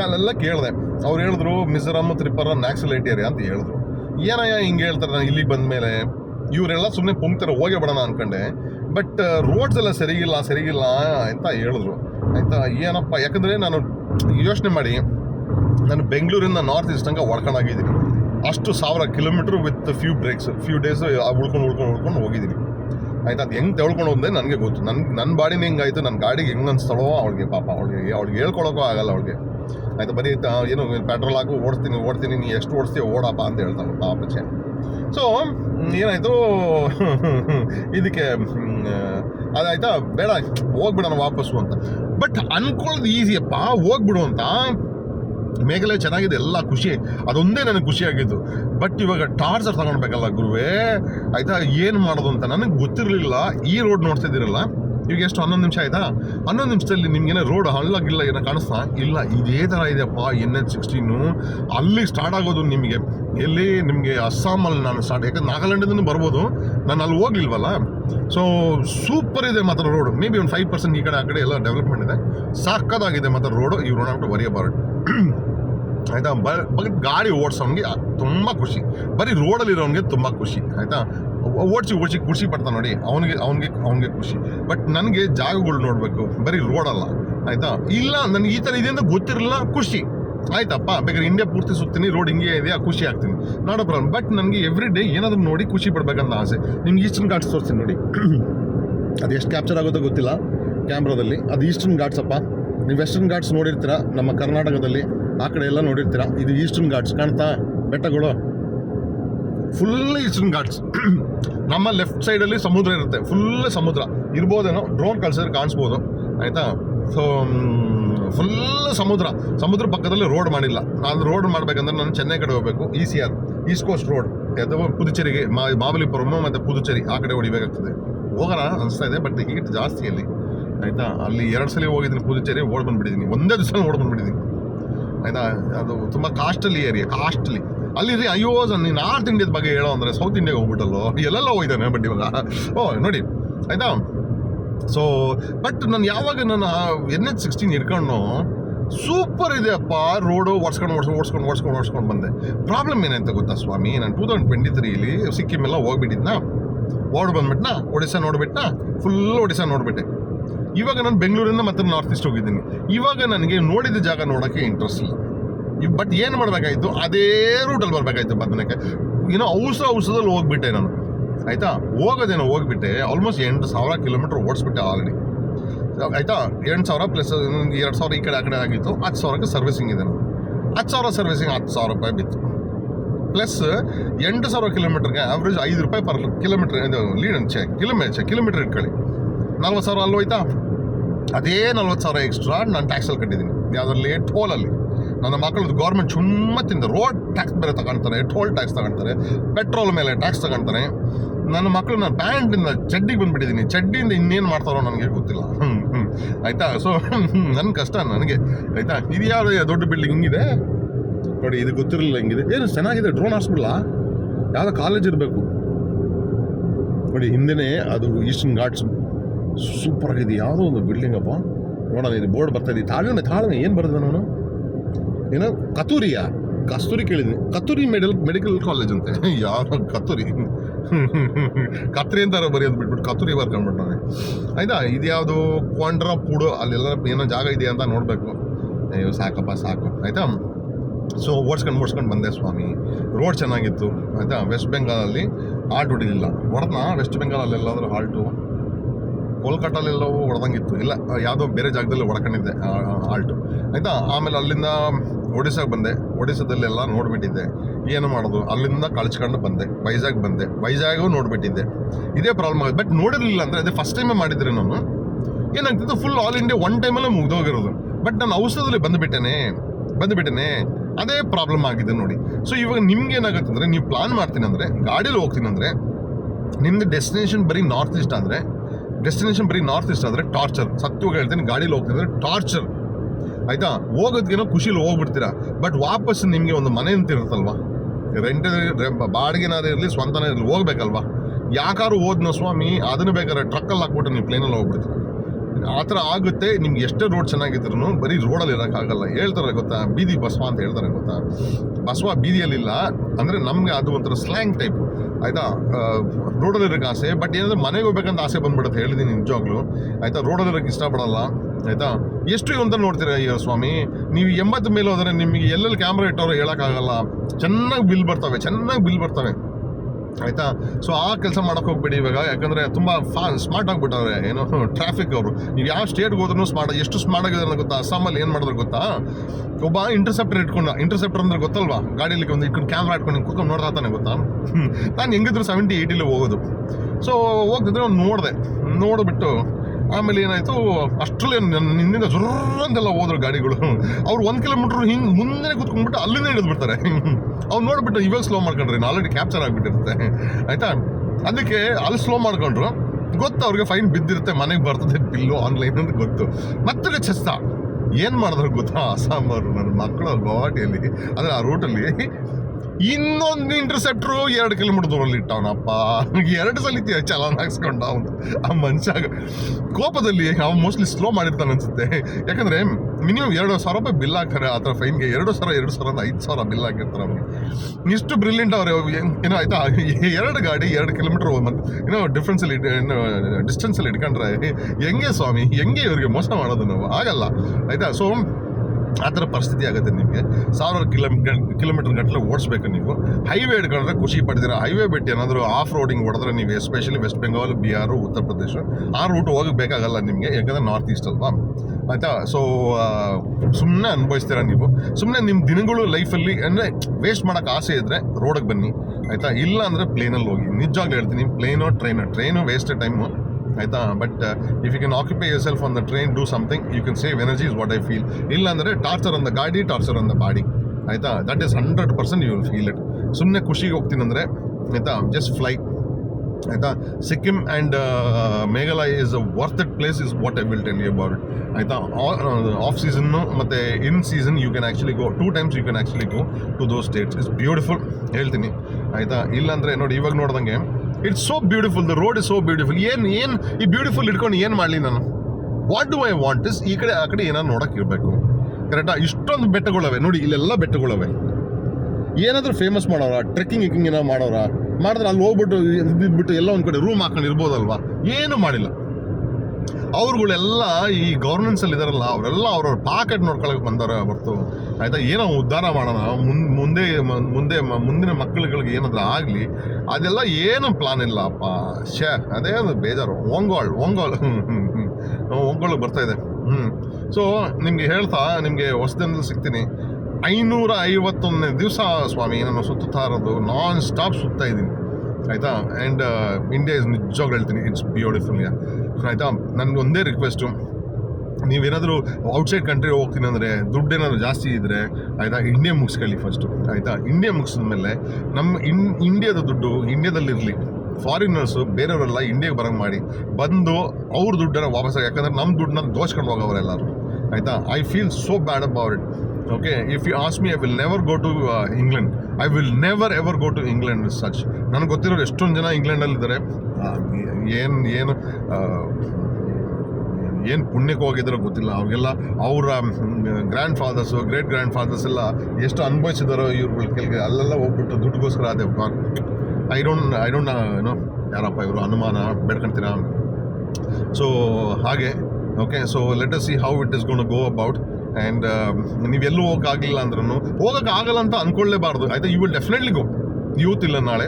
[SPEAKER 1] ಅಲ್ಲೆಲ್ಲ ಕೇಳಿದೆ. ಅವ್ರು ಹೇಳಿದ್ರು ಮಿಜೋರಾಮ್ ತ್ರಿಪುರ ನ್ಯಾಕ್ಸಲೈಟ್ ಏರಿಯಾ ಅಂತ ಹೇಳಿದ್ರು. ಏನಯ್ಯ ಹಿಂಗೆ ಹೇಳ್ತಾರೆ? ನಾನು ಇಲ್ಲಿಗೆ ಬಂದ ಮೇಲೆ ಇವರೆಲ್ಲ ಸುಮ್ಮನೆ ಪುಂಕ್ತಾರೆ ಹೋಗೇ ಬಿಡೋಣ ಅನ್ಕೊಂಡೆ. ಬಟ್ ರೋಡ್ಸ್ ಎಲ್ಲ ಸರಿಗಿಲ್ಲ ಸರಿಗಿಲ್ಲ ಅಂತ ಹೇಳಿದ್ರು. ಆಯಿತಾ? ಏನಪ್ಪ? ಯಾಕಂದರೆ ನಾನು ಯೋಚನೆ ಮಾಡಿ, ನಾನು ಬೆಂಗಳೂರಿಂದ ನಾರ್ತ್ ಈಸ್ಟ್ ತನಕ ಹೊಡ್ಕೊಂಡಾಗಿದ್ದೀನಿ ಅಷ್ಟು ಸಾವಿರ kilometre with few breaks few days ಉಳ್ಕೊಂಡು ಉಳ್ಕೊಂಡು ಉಳ್ಕೊಂಡು ಹೋಗಿದ್ದೀನಿ. ಆಯ್ತಾ? ಅದು ಹೆಂಗೆ ತೆಳ್ಕೊಂಡು ಹೋದೆ ನನಗೆ ಗೊತ್ತು. ನನ್ನ ನನ್ನ ಬಾಡಿನ ಹೆಂಗಾಯ್ತು. ನನ್ನ ಗಾಡಿಗೆ ಹೆಂಗೆ ಅನ್ಸ್ತಳೋ ಅವಳಿಗೆ ಪಾಪ, ಅವಳಿಗೆ ಅವಳಿಗೆ ಹೇಳ್ಕೊಳಕ್ಕೂ ಆಗಲ್ಲ ಅವಳಿಗೆ. ಆಯ್ತಾ? ಬರೀ ಏನು ಪೆಟ್ರೋಲ್ ಹಾಕು, ಓಡಿಸ್ತೀನಿ ಓಡ್ತೀನಿ ನೀ ಎಷ್ಟು ಓಡಿಸ್ತೀಯ ಓಡಪ್ಪ ಅಂತ ಹೇಳ್ತಾಳೆ ಪಾಪಚ್ಚೆ ಸೊ ಏನಾಯಿತು? *laughs* ಇದಕ್ಕೆ ಅದಾಯ್ತಾ? ಬೇಡ, ಹೋಗ್ಬಿಡೋಣ ವಾಪಸ್ಸು ಅಂತ. ಬಟ್ ಅನ್ಕೊಳ್ಳೋದು ಈಸಿಯಪ್ಪ ಹೋಗ್ಬಿಡು ಅಂತ. ಮೇಘಾಲಯ ಚೆನ್ನಾಗಿದೆ, ಎಲ್ಲ ಖುಷಿ. ಅದೊಂದೇ ನನಗೆ ಖುಷಿಯಾಗಿದ್ದು ಬಟ್ ಇವಾಗ ಟಾರ್ಚರ್ ತಗೊಳ್ಬೇಕಲ್ಲ ಗುರುವೇ. ಆಯ್ತಾ? ಏನು ಮಾಡೋದು ಅಂತ ನನಗೆ ಗೊತ್ತಿರಲಿಲ್ಲ. ಈ ರೋಡ್ ನೋಡ್ತಿದ್ದೀರಲ್ಲ? ಇವಾಗ ಎಷ್ಟು? ಹನ್ನೊಂದು ನಿಮಿಷ ಆಯಿತಾ? ಹನ್ನೊಂದು ನಿಮಿಷದಲ್ಲಿ ನಿಮ್ಗೇನೋ ರೋಡ್ ಹಳ್ಳಾಗಿಲ್ಲ ಏನೋ ಕಾಣಿಸ್ತಾ? ಇಲ್ಲ, ಇದೇ ಥರ ಇದೆಯಪ್ಪ ಎನ್ ಎಚ್ ಸಿಕ್ಸ್ಟೀನು. ಅಲ್ಲಿ ಸ್ಟಾರ್ಟ್ ಆಗೋದು ನಿಮಗೆ. ಎಲ್ಲಿ ನಿಮಗೆ ಅಸ್ಸಾಮಲ್ಲಿ ನಾನು ಸ್ಟಾರ್ಟ್ ಯಾಕಂದ್ರೆ ನಾಗಾಲ್ಯಾಂಡಿಂದನೂ ಬರ್ಬೋದು. ನಾನು ಅಲ್ಲಿ ಹೋಗ್ಲಿಲ್ವಲ್ಲ? ಸೊ ಸೂಪರ್ ಇದೆ ಮಾತ್ರ ರೋಡ್ ಮೇ ಬಿ ಒಂದು ಫೈವ್ ಪರ್ಸೆಂಟ್ ಈ ಕಡೆ, ಆ ಕಡೆ ಎಲ್ಲ ಡೆವಲಪ್ಮೆಂಟ್ ಇದೆ. ಸಾಕದಾಗಿದೆ ಮಾತ್ರ ರೋಡು ಇವ್ರು ನೋಡ್ಬಿಟ್ಟು ವರಿಯಬಾರ್ದು *clears throat* ಆಯಿತಾ? ಬಟ್ ಗಾಡಿ ಓಡಿಸೋನ್ಗೆ ತುಂಬ ಖುಷಿ. ಬರೀ ರೋಡಲ್ಲಿ ಇರೋನಿಗೆ ತುಂಬ ಖುಷಿ, ಆಯಿತಾ? ಓಡಿಸಿ ಓಡಿಸಿ, ಖುಷಿ ಪಡ್ತಾನೆ ನೋಡಿ. ಅವನಿಗೆ ಅವನಿಗೆ ಅವನಿಗೆ ಖುಷಿ. ಬಟ್ ನನಗೆ ಜಾಗಗಳು ನೋಡಬೇಕು, ಬರೀ ರೋಡಲ್ಲ, ಆಯಿತಾ? ಇಲ್ಲ, ನನಗೆ ಈ ಥರ ಇದೆ ಅಂತ ಗೊತ್ತಿರಲಿಲ್ಲ, ಖುಷಿ. ಆಯ್ತಪ್ಪ, ಬೇಕಾದ್ರೆ ಇಂಡಿಯಾ ಪೂರ್ತಿ ಸುತ್ತೀನಿ, ರೋಡ್ ಹಿಂಗೆ ಇದೆಯಾ, ಖುಷಿ ಆಗ್ತೀನಿ. ನಾಡೋ ಪ್ರಾಬ್ಲಮ್ ಬಟ್ ನನಗೆ ಎವ್ರಿ ಡೇ ಏನಾದರೂ ನೋಡಿ ಖುಷಿ ಪಡ್ಬೇಕಂತ ಆಸೆ. ನಿಮ್ಗೆ ಈಸ್ಟರ್ನ್ ಘಾಟ್ಸ್ ತೋರಿಸ್ತೀನಿ ನೋಡಿ. *clears throat* ಅದು ಎಷ್ಟು ಕ್ಯಾಪ್ಚರ್ ಆಗುತ್ತೋ ಗೊತ್ತಿಲ್ಲ, ಕ್ಯಾಮ್ರಾದಲ್ಲಿ. ಅದು ಈಸ್ಟರ್ನ್ ಘಾಟ್ಸಪ್ಪ. ನೀವು ವೆಸ್ಟರ್ನ್ ಘಾಟ್ಸ್ ನೋಡಿರ್ತೀರ, ನಮ್ಮ ಕರ್ನಾಟಕದಲ್ಲಿ, ಆ ಕಡೆ ಎಲ್ಲ ನೋಡಿರ್ತೀರ, ಇದು ಈಸ್ಟರ್ನ್ ಘಾಟ್ಸ್ ಕಾಣ್ತಾ ಬೆಟ್ಟಗಳು. ಫುಲ್ ಈಸ್ಟರ್ನ್ ಘಾಟ್ಸ್ ನಮ್ಮ ಲೆಫ್ಟ್ ಸೈಡಲ್ಲಿ ಸಮುದ್ರ ಇರುತ್ತೆ ಫುಲ್ ಸಮುದ್ರ. ಇರ್ಬೋದೇನೋ ಡ್ರೋನ್ ಕಳ್ಸಿದ್ರೆ ಕಾಣಿಸ್ಬೋದು, ಆಯಿತಾ? ಸೊ ಫುಲ್ ಸಮುದ್ರ. ಸಮುದ್ರ ಪಕ್ಕದಲ್ಲಿ ರೋಡ್ ಮಾಡಿಲ್ಲ. ನಾನು ರೋಡ್ ಮಾಡಬೇಕಂದ್ರೆ ನಾನು ಚೆನ್ನೈ ಕಡೆ ಹೋಗಬೇಕು E C R East Coast Road ಅಥವಾ ಪುದುಚೇರಿಗೆ, ಮಾ, ಮಾಬಲಿಪುರಂ ಮತ್ತು ಪುದುಚೇರಿ, ಆ ಕಡೆ ಹೊಡಿಬೇಕಾಗ್ತದೆ. ಹೋಗೋಣ ಅನಿಸ್ತಾ ಇದೆ ಬಟ್ ಹೀಟ್ ಜಾಸ್ತಿ ಅಲ್ಲಿ. ಆಯಿತಾ? ಅಲ್ಲಿ ಎರಡು ಸಲ ಹೋಗಿದ್ದೀನಿ ಪುದುಚೇರಿ, ಓಡ್ ಬಂದುಬಿಟ್ಟಿದ್ದೀನಿ. ಒಂದೇ ದಿವಸ ಓಡ್ ಬಂದುಬಿಟ್ಟಿದ್ದೀನಿ. ಆಯಿತಾ? ಅದು ತುಂಬ ಕಾಸ್ಟ್ಲಿ ಏರಿಯಾ ಕಾಸ್ಟ್ಲಿ ಅಲ್ಲಿ ರೀ ಅಯ್ಯೋ ನೀನು ನಾರ್ತ್ ಇಂಡಿಯಾದ ಬಗ್ಗೆ ಹೇಳೋ ಅಂದರೆ ಸೌತ್ ಇಂಡಿಯಾಗೆ ಹೋಗ್ಬಿಟ್ಟಲ್ಲೋ? ಎಲ್ಲೆಲ್ಲ ಹೋಗಿದ್ದಾನೆ ಬಟ್ ಇವಾಗ. ಓ, ನೋಡಿ. ಆಯಿತಾ? ಸೊ ಬಟ್ ನಾನು ಯಾವಾಗ ನಾನು ಎನ್ ಎಚ್ ಸಿಕ್ಸ್ಟೀನ್ ಇಟ್ಕೊಂಡು ಸೂಪರ್ ಇದೆ ಅಪ್ಪ. ರೋಡು ಓಡಿಸ್ಕೊಂಡು ಓಡಿಸ್ಕೊಂಡು ಓಡಿಸ್ಕೊಂಡು ಓಡಿಸ್ಕೊಂಡು ಓಡಿಸ್ಕೊಂಡು ಬಂದೆ. ಪ್ರಾಬ್ಲಮ್ ಏನಂತ ಗೊತ್ತಾ ಸ್ವಾಮಿ? ನಾನು ಟೂ ತೌಸಂಡ್ ಟ್ವೆಂಟಿ ತ್ರೀಲಿ ಸಿಕ್ಕಿಮೆಲ್ಲ ಹೋಗ್ಬಿಟ್ಟಿದ್ನಾ? ಓಡ್ ಬಂದ್ಬಿಟ್ನಾ? ಒಡಿಸ್ಸಾ ನೋಡ್ಬಿಟ್ನಾ? ಫುಲ್ ಒಡಿಸ್ಸಾ ನೋಡ್ಬಿಟ್ಟೆ. ಇವಾಗ ನಾನು ಬೆಂಗಳೂರಿಂದ ಮತ್ತೆ ನಾರ್ತ್ ಈಸ್ಟ್ ಹೋಗಿದ್ದೀನಿ. ಇವಾಗ ನನಗೆ ನೋಡಿದ ಜಾಗ ನೋಡೋಕ್ಕೆ ಇಂಟ್ರೆಸ್ಟ್ ಇಲ್ಲ. ಬಟ್ ಏನು ಮಾಡಬೇಕಾಯ್ತು? ಅದೇ ರೂಟಲ್ಲಿ ಬರಬೇಕಾಯ್ತು ಬದನೆಕಾಯಿ ಏನೋ ಔಷಧ ಔಷಧದಲ್ಲಿ ಹೋಗ್ಬಿಟ್ಟೆ ನಾನು. ಆಯಿತಾ? ಹೋಗೋದೇನೋ ಹೋಗ್ಬಿಟ್ಟೆ. ಆಲ್ಮೋಸ್ಟ್ ಎಂಟು ಸಾವಿರ ಕಿಲೋಮೀಟ್ರ್ ಓಡಿಸ್ಬಿಟ್ಟೆ ಆಲ್ರೆಡಿ ಆಯಿತಾ? ಎಂಟು ಸಾವಿರ ಪ್ಲಸ್ ಎರಡು ಸಾವಿರ ಈ ಕಡೆ ಆ ಕಡೆ ಆಗಿತ್ತು. ಹತ್ತು ಸಾವಿರಕ್ಕೆ ಸರ್ವಿಸಿಂಗ್ ಇದೆ ನಾನು ಹತ್ತು ಸಾವಿರ ಸರ್ವಿಸಿಂಗ್ ಹತ್ತು ಸಾವಿರ ರೂಪಾಯಿ ಬಿತ್ತು. ಪ್ಲಸ್ ಎಂಟು ಸಾವಿರ ಕಿಲೋಮೀಟ್ರಿಗೆ ಆವ್ರೇಜ್ ಐದು ರೂಪಾಯಿ ಪರ್ ಕಿಲೋಮೀಟ್ರ್ ಲೀಡ್ ಚೆ ಕಿಲೋಮೀಟರ್ ಕಿಲೋಮೀಟ್ರ್ ಇಟ್ಕೊಳ್ಳಿ. ನಲ್ವತ್ತು ಸಾವಿರ ಅಲ್ಲಿ ಹೋಯ್ತಾ? ಅದೇ ನಲ್ವತ್ತು ಸಾವಿರ ಎಕ್ಸ್ಟ್ರಾ ನಾನು ಟ್ಯಾಕ್ಸಲ್ಲಿ ಕಟ್ಟಿದ್ದೀನಿ. ಯಾವುದರಲ್ಲಿ? ಟೋಲಲ್ಲಿ ನನ್ನ ಮಕ್ಕಳದ್ದು ಗೌರ್ಮೆಂಟ್ ಚುಮ್ಮತ್ತಿಂದ ರೋಡ್ ಟ್ಯಾಕ್ಸ್ ಬೇರೆ ತಗೊಳ್ತಾರೆ ಟೋಲ್ ಟ್ಯಾಕ್ಸ್ ತಗೊಳ್ತಾರೆ ಪೆಟ್ರೋಲ್ ಮೇಲೆ ಟ್ಯಾಕ್ಸ್ ತಗೊಳ್ತಾರೆ ನನ್ನ ಮಕ್ಕಳು ನಾನು ಪ್ಯಾಂಟಿಂದ ಚಡ್ಡಿಗೆ ಬಂದುಬಿಟ್ಟಿದ್ದೀನಿ. ಚಡ್ಡಿಯಿಂದ ಇನ್ನೇನು ಮಾಡ್ತಾರೋ ನನಗೆ ಗೊತ್ತಿಲ್ಲ. ಹ್ಞೂ ಹ್ಞೂ ಆಯಿತಾ? ಸೊ ನನ್ನ ಕಷ್ಟ ನನಗೆ. ಆಯಿತಾ? ಇದು ಯಾವುದು ದೊಡ್ಡ ಬಿಲ್ಡಿಂಗ್ ಹಿಂಗಿದೆ? ನೋಡಿ, ಇದು ಗೊತ್ತಿರಲಿಲ್ಲ ಹಿಂಗಿದೆ. ಏನು ಚೆನ್ನಾಗಿದೆ? ಡ್ರೋನ್ ಹಾಸ್ಬಿಡಲ್ಲ ಯಾವುದೋ ಕಾಲೇಜ್ ಇರಬೇಕು. ನೋಡಿ, ಹಿಂದೆನೇ ಅದು ಈಸ್ಟರ್ನ್ ಘಾಟ್ಸ್ ಸೂಪರ್ ಆಗಿದೆ, ಯಾವುದೋ ಒಂದು ಬಿಲ್ಡಿಂಗಪ್ಪ ನೋಡೋಣ, ಇದು ಬೋರ್ಡ್ ಬರ್ತಾ ಇದೆ. ತಾಳ್ಮೆ ತಾಳ್ಮೆ, ಏನು ಬರ್ತದೆ ನಾನು? ಏನೋ, ಕತೂರಿಯಾ? ಕಸ್ತೂರಿ ಕೇಳಿದ್ದೀನಿ ಕತೂರಿ ಮೆಡಲ್, ಮೆಡಿಕಲ್ ಕಾಲೇಜ್ ಅಂತೆ. *laughs* ಯಾರೋ ಕತೂರಿ. *laughs* ಕತ್ರಿ ಅಂತಾರ ಬರೆಯೋದು ಬಿಟ್ಬಿಟ್ಟು ಕತ್ರಿ ಬರ್ಕೊಂಡ್ಬಿಟ್ಟಾನೆ ಆಯ್ತಾ? ಇದ್ಯಾವುದು? ಕೊಂಡ್ರ ಪುಡು ಅಲ್ಲೆಲ್ಲ ಏನೋ ಜಾಗ ಇದೆಯಾ ಅಂತ ನೋಡಬೇಕು. ಅಯ್ಯೋ, ಸಾಕಪ್ಪ, ಸಾಕು. ಆಯ್ತಾ? ಸೊ ಓಡಿಸ್ಕೊಂಡು ಓಡಿಸ್ಕೊಂಡು ಬಂದೆ ಸ್ವಾಮಿ. ರೋಡ್ ಚೆನ್ನಾಗಿತ್ತು. ಆಯಿತಾ? ವೆಸ್ಟ್ ಬೆಂಗಾಲಲ್ಲಿ ಹಾಲ್ಟ್ ಹೊಡಿಲಿಲ್ಲ. ಹೊಡೆದ್ನ? ವೆಸ್ಟ್ ಬೆಂಗಾಲಲ್ಲಿ ಎಲ್ಲಾದರೂ ಹಾಲ್ಟು? ಕೋಲ್ಕಟ್ಟಲೆಲ್ಲವೂ ಹೊಡೆದಂಗಿತ್ತು ಇಲ್ಲ, ಯಾವುದೋ ಬೇರೆ ಜಾಗದಲ್ಲಿ ಹೊಡ್ಕೊಂಡಿದ್ದೆ ಆಲ್ಟು. ಆಯಿತಾ? ಆಮೇಲೆ ಅಲ್ಲಿಂದ ಒಡಿಸ್ಸಾಗೆ ಬಂದೆ. ಒಡಿಸ್ಸಾದಲ್ಲೆಲ್ಲ ನೋಡಿಬಿಟ್ಟಿದ್ದೆ, ಏನು ಮಾಡೋದು? ಅಲ್ಲಿಂದ ಕಳ್ಸ್ಕೊಂಡು ಬಂದೆ, ವೈಜಾಗ್ ಬಂದೆ. ವೈಜಾಗೂ ನೋಡಿಬಿಟ್ಟಿದ್ದೆ. ಇದೇ ಪ್ರಾಬ್ಲಮ್ ಆಗುತ್ತೆ. ಬಟ್ ನೋಡಿರಲಿಲ್ಲ ಅಂದರೆ, ಅದೇ ಫಸ್ಟ್ ಟೈಮೇ ಮಾಡಿದ್ರೆ ನಾನು, ಏನಾಗ್ತಿತ್ತು? ಫುಲ್ ಆಲ್ ಇಂಡಿಯಾ ಒನ್ ಟೈಮಲ್ಲೇ ಮುಗ್ದೋಗಿರೋದು. ಬಟ್ ನಾನು ಔಷಧದಲ್ಲಿ ಬಂದುಬಿಟ್ಟೇನೆ ಬಂದುಬಿಟ್ಟೇನೆ, ಅದೇ ಪ್ರಾಬ್ಲಮ್ ಆಗಿದೆ ನೋಡಿ. ಸೊ ಇವಾಗ ನಿಮ್ಗೆ ಏನಾಗುತ್ತೆ ಅಂದರೆ ನೀವು ಪ್ಲಾನ್ ಮಾಡ್ತೀನಿ ಅಂದರೆ ಗಾಡೀಲಿ ಹೋಗ್ತೀನಿ ಅಂದರೆ ನಿಮ್ಮದು ಡೆಸ್ಟಿನೇಷನ್ ಬರೀ ನಾರ್ತ್ ಈಸ್ಟ್ ಆದರೆ ಡೆಸ್ಟಿನೇಷನ್ ಬರೀ ನಾರ್ತ್ ಈಸ್ಟ್ ಆದರೆ ಟಾರ್ಚರ್. ಸತ್ಯವಾಗಿ ಹೇಳ್ತೀನಿ, ಗಾಡೀಲಿ ಹೋಗ್ತಿದ್ರೆ ಟಾರ್ಚರ್. ಆಯಿತಾ? ಹೋಗೋದಕ್ಕೇನೋ ಖುಷಿಲಿ ಹೋಗ್ಬಿಡ್ತೀರಾ? ಬಟ್ ವಾಪಸ್ ನಿಮಗೆ ಒಂದು ಮನೆ ಅಂತ ಇರುತ್ತಲ್ವ? ರೆಂಟ್ ಬಾಡಿಗೆನಾದ್ರೂ ಇರಲಿ, ಸ್ವಂತನೇ ಇರಲಿ, ಹೋಗ್ಬೇಕಲ್ವಾ? ಯಾಕಾರು ಹೋದ್ನೋ ಸ್ವಾಮಿ, ಅದನ್ನು ಬೇಕಾದ್ರೆ ಟ್ರಕ್ಕಲ್ಲಿ ಹಾಕ್ಬಿಟ್ಟು ನೀವು ಪ್ಲೇನಲ್ಲಿ ಹೋಗ್ಬಿಡ್ತೀರ? ಆ ಥರ ಆಗುತ್ತೆ. ನಿಮ್ಗೆ ಎಷ್ಟೇ ರೋಡ್ ಚೆನ್ನಾಗಿದ್ರು ಬರೀ ರೋಡಲ್ಲಿ ಇರೋಕ್ಕಾಗಲ್ಲ. ಹೇಳ್ತಾರೆ ಗೊತ್ತಾ? ಬೀದಿ ಬಸವ ಅಂತ ಹೇಳ್ತಾರೆ ಗೊತ್ತಾ? ಬಸವ ಬೀದಿಯಲ್ಲಿಲ್ಲ. ಅಂದರೆ ನಮಗೆ ಅದು ಒಂಥರ ಸ್ಲ್ಯಾಂಗ್ ಟೈಪ್ ಆಯಿತಾ? ರೋಡಲ್ಲಿ ಇರೋಕ್ಕೆ ಆಸೆ ಬಟ್ ಏನಂದ್ರೆ ಮನೆಗೆ ಹೋಗ್ಬೇಕಂತ ಆಸೆ ಬಂದ್ಬಿಡುತ್ತೆ, ಹೇಳಿದ್ದೀನಿ ನಿಜವಾಗ್ಲೂ. ಆಯಿತಾ? ರೋಡಲ್ಲಿ ಇರೋಕ್ಕೆ ಇಷ್ಟಪಡಲ್ಲ, ಆಯಿತಾ? ಎಷ್ಟು ಅಂತ ನೋಡ್ತೀರಾ ಅಯ್ಯೋ ಸ್ವಾಮಿ? ನೀವು ಎಂಬತ್ತು ಮೇಲೆ ಹೋದರೆ ನಿಮಗೆ ಎಲ್ಲೆಲ್ಲಿ ಕ್ಯಾಮ್ರಾ ಇಟ್ಟವ್ರು ಹೇಳೋಕ್ಕಾಗಲ್ಲ. ಚೆನ್ನಾಗಿ ಬಿಲ್ ಬರ್ತವೆ, ಚೆನ್ನಾಗಿ ಬಿಲ್ ಬರ್ತವೆ. ಆಯ್ತಾ? ಸೊ ಆ ಕೆಲಸ ಮಾಡೋಕೆ ಹೋಗ್ಬೇಡಿ ಇವಾಗ. ಯಾಕಂದ್ರೆ ತುಂಬಾ ಫಾ ಸ್ಮಾರ್ಟ್ ಆಗಿಬಿಟ್ಟವ್ರೆ. ಏನು ಟ್ರಾಫಿಕ್ ಅವರು. ನೀವು ಯಾವ ಸ್ಟೇಟ್ಗೆ ಹೋದ್ರೂ ಸ್ಮಾರ್ಟ್ ಎಷ್ಟು ಸ್ಮಾರ್ಟ್ ಆಗಿದ್ರೆ ಗೊತ್ತಾ? ಅಸ್ಸಾಮಲ್ಲಿ ಏನು ಮಾಡಿದ್ರು ಗೊತ್ತಾ? ಒಬ್ಬ ಇಂಟರ್ಸೆಪ್ಟರ್ ಇಟ್ಕೊಂಡ. ಇಂಟರ್ಸೆಪ್ಟರ್ ಅಂದ್ರೆ ಗೊತ್ತಲ್ವಾ? ಗಾಡಿಯಲ್ಲಿ ಒಂದು ಇಟ್ಕೊಂಡು ಕ್ಯಾಮ್ರಾ ಇಟ್ಕೊಂಡು ಕೂತ್ಕೊಂಡು ನೋಡ್ತಾ ತಾನೆ ಗೊತ್ತಾ? ನಾನು ಹೆಂಗಿದ್ರು ಸೆವೆಂಟಿ ಏಯ್ಟಿಲಿ ಹೋಗೋದು. ಸೊ ಹೋಗ್ತಿದ್ರೆ ಅವ್ನು ನೋಡಿದೆ. ನೋಡಿಬಿಟ್ಟು ಆಮೇಲೆ ಏನಾಯ್ತು, ಅಷ್ಟರಲ್ಲೇ ನನ್ನ ನಿನ್ನಿಂದ ಜುರ್ರಂತೆಲ್ಲ ಹೋದ್ರು ಗಾಡಿಗಳು. ಅವ್ರು ಒಂದು ಕಿಲೋಮೀಟ್ರ್ ಹಿಂಗೆ ಮುಂದೆ ಕೂತ್ಕೊಂಡ್ಬಿಟ್ಟು ಅಲ್ಲಿಂದ ಹಿಡಿದ್ಬಿಡ್ತಾರೆ ಅವ್ನು ನೋಡ್ಬಿಟ್ಟು ಇವಾಗ ಸ್ಲೋ ಮಾಡ್ಕೊಂಡ್ರಿ ಆಲ್ರೆಡಿ ಕ್ಯಾಪ್ಚರ್ ಆಗಿಬಿಟ್ಟಿರುತ್ತೆ. ಆಯ್ತಾ? ಅದಕ್ಕೆ ಅಲ್ಲಿ ಸ್ಲೋ ಮಾಡ್ಕೊಂಡ್ರು. ಗೊತ್ತು ಅವ್ರಿಗೆ ಫೈನ್ ಬಿದ್ದಿರುತ್ತೆ, ಮನೆಗೆ ಬರ್ತದೆ ಬಿಲ್ಲು ಆನ್ಲೈನ್ ಅಂತ ಗೊತ್ತು. ಮತ್ತೆ ಚೆಸ್ತ ಏನು ಮಾಡಿದ್ರು ಗೊತ್ತಾ? ಅಸ್ಸಾಮರು ನನ್ನ ಮಕ್ಕಳು ಗುವಾಹಟಿಯಲ್ಲಿ. ಅಂದರೆ ಆ ರೂಟಲ್ಲಿ ಇನ್ನೊಂದು ಇಂಟರ್ಸೆಪ್ಟ್ರು ಎರಡು ಕಿಲೋಮೀಟರ್ ದೂರಲ್ಲಿ ಇಟ್ಟವನಪ್ಪ. ಎರಡು ಸಲ ಚಲಾನ್ ಹಾಕ್ಸ್ಕೊಂಡ ಅವನು. ಆ ಮನುಷ್ಯ ಕೋಪದಲ್ಲಿ ಅವ್ನು ಮೋಸ್ಟ್ಲಿ ಸ್ಲೋ ಮಾಡಿರ್ತಾನೆ ಅನ್ಸುತ್ತೆ. ಯಾಕಂದ್ರೆ ಮಿನಿಮಮ್ ಎರಡು ಸಾವಿರ ರೂಪಾಯಿ ಬಿಲ್ ಹಾಕ್ತಾರೆ, ಆ ಥರ ಫೈನ್ಗೆ ಎರಡು ಸಾವಿರ ಎರಡು ಸಾವಿರ ಐದು ಸಾವಿರ ಬಿಲ್ ಹಾಕಿರ್ತಾರೆ ಅವ್ನಿಗೆ. ಇಷ್ಟು ಬ್ರಿಲಿಯಂಟ್ ಅವ್ರೆ ಏನೋ ಆಯ್ತಾ? ಎರಡು ಗಾಡಿ, ಎರಡು ಕಿಲೋಮೀಟರ್ ಮತ್ತು ಏನೋ ಡಿಫ್ರೆನ್ಸಲ್ಲಿ ಏನೋ ಡಿಸ್ಟೆನ್ಸಲ್ಲಿ ಇಟ್ಕೊಂಡ್ರೆ ಹೆಂಗೆ ಸ್ವಾಮಿ? ಹೆಂಗೆ ಇವ್ರಿಗೆ ಮೋಸ ಮಾಡೋದು ನಾವು? ಆಗಲ್ಲ. ಆಯ್ತಾ? ಸೊ ಆ ಥರ ಪರಿಸ್ಥಿತಿ ಆಗುತ್ತೆ ನಿಮಗೆ. ಸಾವಿರಾರು ಕಿಲೋಮೀಟರ್ ಕಿಲೋಮೀಟರ್ ಗಟ್ಟಲೆ ಓಡಿಸ್ಬೇಕು ನೀವು. ಹೈವೇ ಹಿಡ್ಕೊಂಡ್ರೆ ಖುಷಿ ಪಡ್ತೀರಾ? ಹೈವೇ ಬಿಟ್ಟು ಏನಾದರೂ ಆಫ್ ರೋಡಿಂಗ್ ಹೊಡೆದ್ರೆ ನೀವು ಎಸ್ಪೆಷಲಿ ವೆಸ್ಟ್ ಬೆಂಗಾಲ್ ಬಿಹಾರು ಉತ್ತರ ಪ್ರದೇಶ ಆ ರೂಟ್ ಹೋಗಬೇಕಾಗಲ್ಲ ನಿಮಗೆ, ಯಾಕಂದರೆ ನಾರ್ತ್ ಈಸ್ಟ್ ಅಲ್ವಾ? ಆಯಿತಾ? ಸೊ ಸುಮ್ಮನೆ ಅನುಭವಿಸ್ತೀರಾ ನೀವು? ಸುಮ್ಮನೆ ನಿಮ್ಮ ದಿನಗಳು ಲೈಫಲ್ಲಿ ಅಂದರೆ ವೇಸ್ಟ್ ಮಾಡೋಕ್ಕೆ ಆಸೆ ಇದ್ದರೆ ರೋಡಿಗೆ ಬನ್ನಿ. ಆಯಿತಾ? ಇಲ್ಲ ಅಂದರೆ ಪ್ಲೇನಲ್ಲಿ ಹೋಗಿ. ನಿಜವಾಗ್ಲೂ ಹೇಳ್ತೀನಿ ಪ್ಲೇನೋ ಟ್ರೈನೋ ಟ್ರೈನು ವೇಸ್ಟ್ ಟೈಮು ಆಯಿತಾ but if you can occupy yourself on the train do something you can save energy is what I feel ಇಲ್ಲ ಅಂದರೆ ಟಾರ್ಚರ್ ಆನ್ ದ ಗಾಡಿ ಟಾರ್ಚರ್ ಆನ್ ದ ಬಾಡಿ ಆಯಿತಾ? That is hundred percent you will feel it ಸುಮ್ಮನೆ ಖುಷಿಗೆ ಹೋಗ್ತೀನಿ ಅಂದರೆ, ಆಯಿತಾ? Just fly ಆಯಿತಾ? Sikkim and Meghalaya is a worth it place is what I will tell you about ಆಯಿತಾ? Off season ಮತ್ತು in season you can actually go two times you can actually go to those states is beautiful ಹೇಳ್ತೀನಿ. ಆಯಿತಾ? ಇಲ್ಲಾಂದರೆ ನೋಡಿ ಇವಾಗ ನೋಡ್ದಂಗೆ it's so beautiful the road is so beautiful ಏನು ಏನು ಈ ಬ್ಯೂಟಿಫುಲ್ ಇಟ್ಕೊಂಡು ಏನು ಮಾಡಲಿ ನಾನು? What do I want is ಈ ಕಡೆ ಆ ಕಡೆ ಏನಾದ್ರು ನೋಡೋಕೆ ಇರಬೇಕು. ಕರೆಕ್ಟಾ ಇಷ್ಟೊಂದು ಬೆಟ್ಟಗಳವೆ. ನೋಡಿ, ಇಲ್ಲೆಲ್ಲ ಬೆಟ್ಟಗಳವೆ. ಏನಾದರೂ ಫೇಮಸ್ ಮಾಡೋರ? ಟ್ರೆಕ್ಕಿಂಗ್ ಗಿಕ್ಕಿಂಗ್ ಏನೋ ಮಾಡೋರ? ಮಾಡಿದ್ರೆ ಅಲ್ಲಿ ಹೋಗ್ಬಿಟ್ಟು ಬಿಟ್ಟು ಎಲ್ಲ ಒಂದು ಕಡೆ ರೂಮ್ ಹಾಕೊಂಡು ಇರ್ಬೋದಲ್ವಾ ಏನು ಮಾಡಿಲ್ಲ. ಅವ್ರುಗಳೆಲ್ಲ ಈ ಗೌರ್ಮೆಂಟ್ಸ್ ಅಲ್ಲಿ ಇದಾರಲ್ಲ, ಅವರೆಲ್ಲ ಅವ್ರವ್ರ ಪಾಕೆಟ್ ನೋಡ್ಕೊಳಕ್ ಬಂದಾರ ಹೊರ್ತು. ಆಯ್ತಾ? ಏನೋ ಉದ್ಧಾರ ಮಾಡೋಣ ಮುಂದೆ ಮುಂದೆ, ಮುಂದಿನ ಮಕ್ಕಳುಗಳಿಗೆ ಏನಾದ್ರೂ ಆಗಲಿ, ಅದೆಲ್ಲ ಏನು ಪ್ಲಾನ್ ಇಲ್ಲ ಅಪ್ಪ ಶೇ ಅದೇ ಅದು ಬೇಜಾರು. ಓಂಗೋಳ್ ಓಂಗೋಳ್ ಓಂಗೋಳ್ ಬರ್ತಾ ಇದೆ. ಹ್ಞೂ ಸೊ ನಿಮಗೆ ಹೇಳ್ತಾ, ನಿಮಗೆ ಹೊಸದಿಂದ ಸಿಗ್ತೀನಿ. ಐನೂರ ಐವತ್ತೊಂದನೇ ದಿವಸ ಸ್ವಾಮಿ ನಾನು ಸುತ್ತುತ್ತಾ ಇರೋದು ನಾನ್ ಸ್ಟಾಪ್ ಸುತ್ತಾ ಇದ್ದೀನಿ. ಆಯಿತಾ? ಆ್ಯಂಡ್ ಇಂಡಿಯಾ ಇಸ್ ನಿಜವಾಗ್ಲೂ ಹೇಳ್ತೀನಿ ಇಟ್ಸ್ ಬ್ಯೂಟಿಫುಲ್ ಆಯಿತಾ? ನನಗೆ ಒಂದೇ ರಿಕ್ವೆಸ್ಟು ನೀವೇನಾದರೂ ಔಟ್ಸೈಡ್ ಕಂಟ್ರಿ ಹೋಗ್ತೀನಿ ಅಂದರೆ, ದುಡ್ಡು ಏನಾದರೂ ಜಾಸ್ತಿ ಇದ್ದರೆ ಆಯಿತಾ? ಇಂಡಿಯಾ ಮುಗಿಸ್ಕೊಳ್ಳಿ ಫಸ್ಟು ಆಯಿತಾ? ಇಂಡಿಯಾ ಮುಗಿಸಿದ ಮೇಲೆ ನಮ್ಮ ಇನ್ ಇಂಡಿಯಾದ ದುಡ್ಡು ಇಂಡಿಯಾದಲ್ಲಿರಲಿ ಫಾರಿನರ್ಸು ಬೇರೆಯವರೆಲ್ಲ ಇಂಡಿಯಾಗೆ ಬರೋಂಗೆ ಮಾಡಿ, ಬಂದು ಅವ್ರ ದುಡ್ಡನ್ನು ವಾಪಸ್ ಯಾಕಂದರೆ ನಮ್ಮ ದುಡ್ಡನ್ನ ದೋಚ್ಕೊಂಡು ಹೋಗೋರೆಲ್ಲರೂ ಆಯಿತಾ? I feel so bad about it okay if you ask me I will never go to England I will never ever go to England such ನನಗೆ ಗೊತ್ತಿರೋರು ಎಷ್ಟೊಂದು ಜನ ಇಂಗ್ಲೆಂಡಲ್ಲಿದ್ದಾರೆ ಏನು ಏನು ಏನು ಪುಣ್ಯಕ್ಕೆ ಹೋಗಿದ್ದಾರೋ ಗೊತ್ತಿಲ್ಲ. ಅವ್ರಿಗೆಲ್ಲ ಅವರ grandfathers great grandfathers ಎಲ್ಲ ಎಷ್ಟು ಅನುಭವಿಸಿದಾರೋ ಇವ್ರುಗಳ ಕೆಳಗೆ ಅಲ್ಲೆಲ್ಲ ಹೋಗ್ಬಿಟ್ಟು ದುಡ್ಡುಗೋಸ್ಕರ ಅದೇ ಐ ಡೋಂಟ್ ಐ ಡೋಂಟ್ ಏನೋ ಯಾರಪ್ಪ ಇವರು ಅನುಮಾನ ಬೇಡ್ಕೊಂತೀರಾ ಸೊ ಹಾಗೆ okay so let us see how it is gonna go about and ನೀವೆಲ್ಲೂ ಹೋಗೋಕ್ಕಾಗಲಿಲ್ಲ ಅಂದ್ರೂ ಹೋಗೋಕ್ಕಾಗಲ್ಲ ಅಂತ ಅಂದ್ಕೊಳ್ಳೇಬಾರ್ದು ಆಯಿತಾ? You will definitely go youth ಇಲ್ಲ ನಾಳೆ.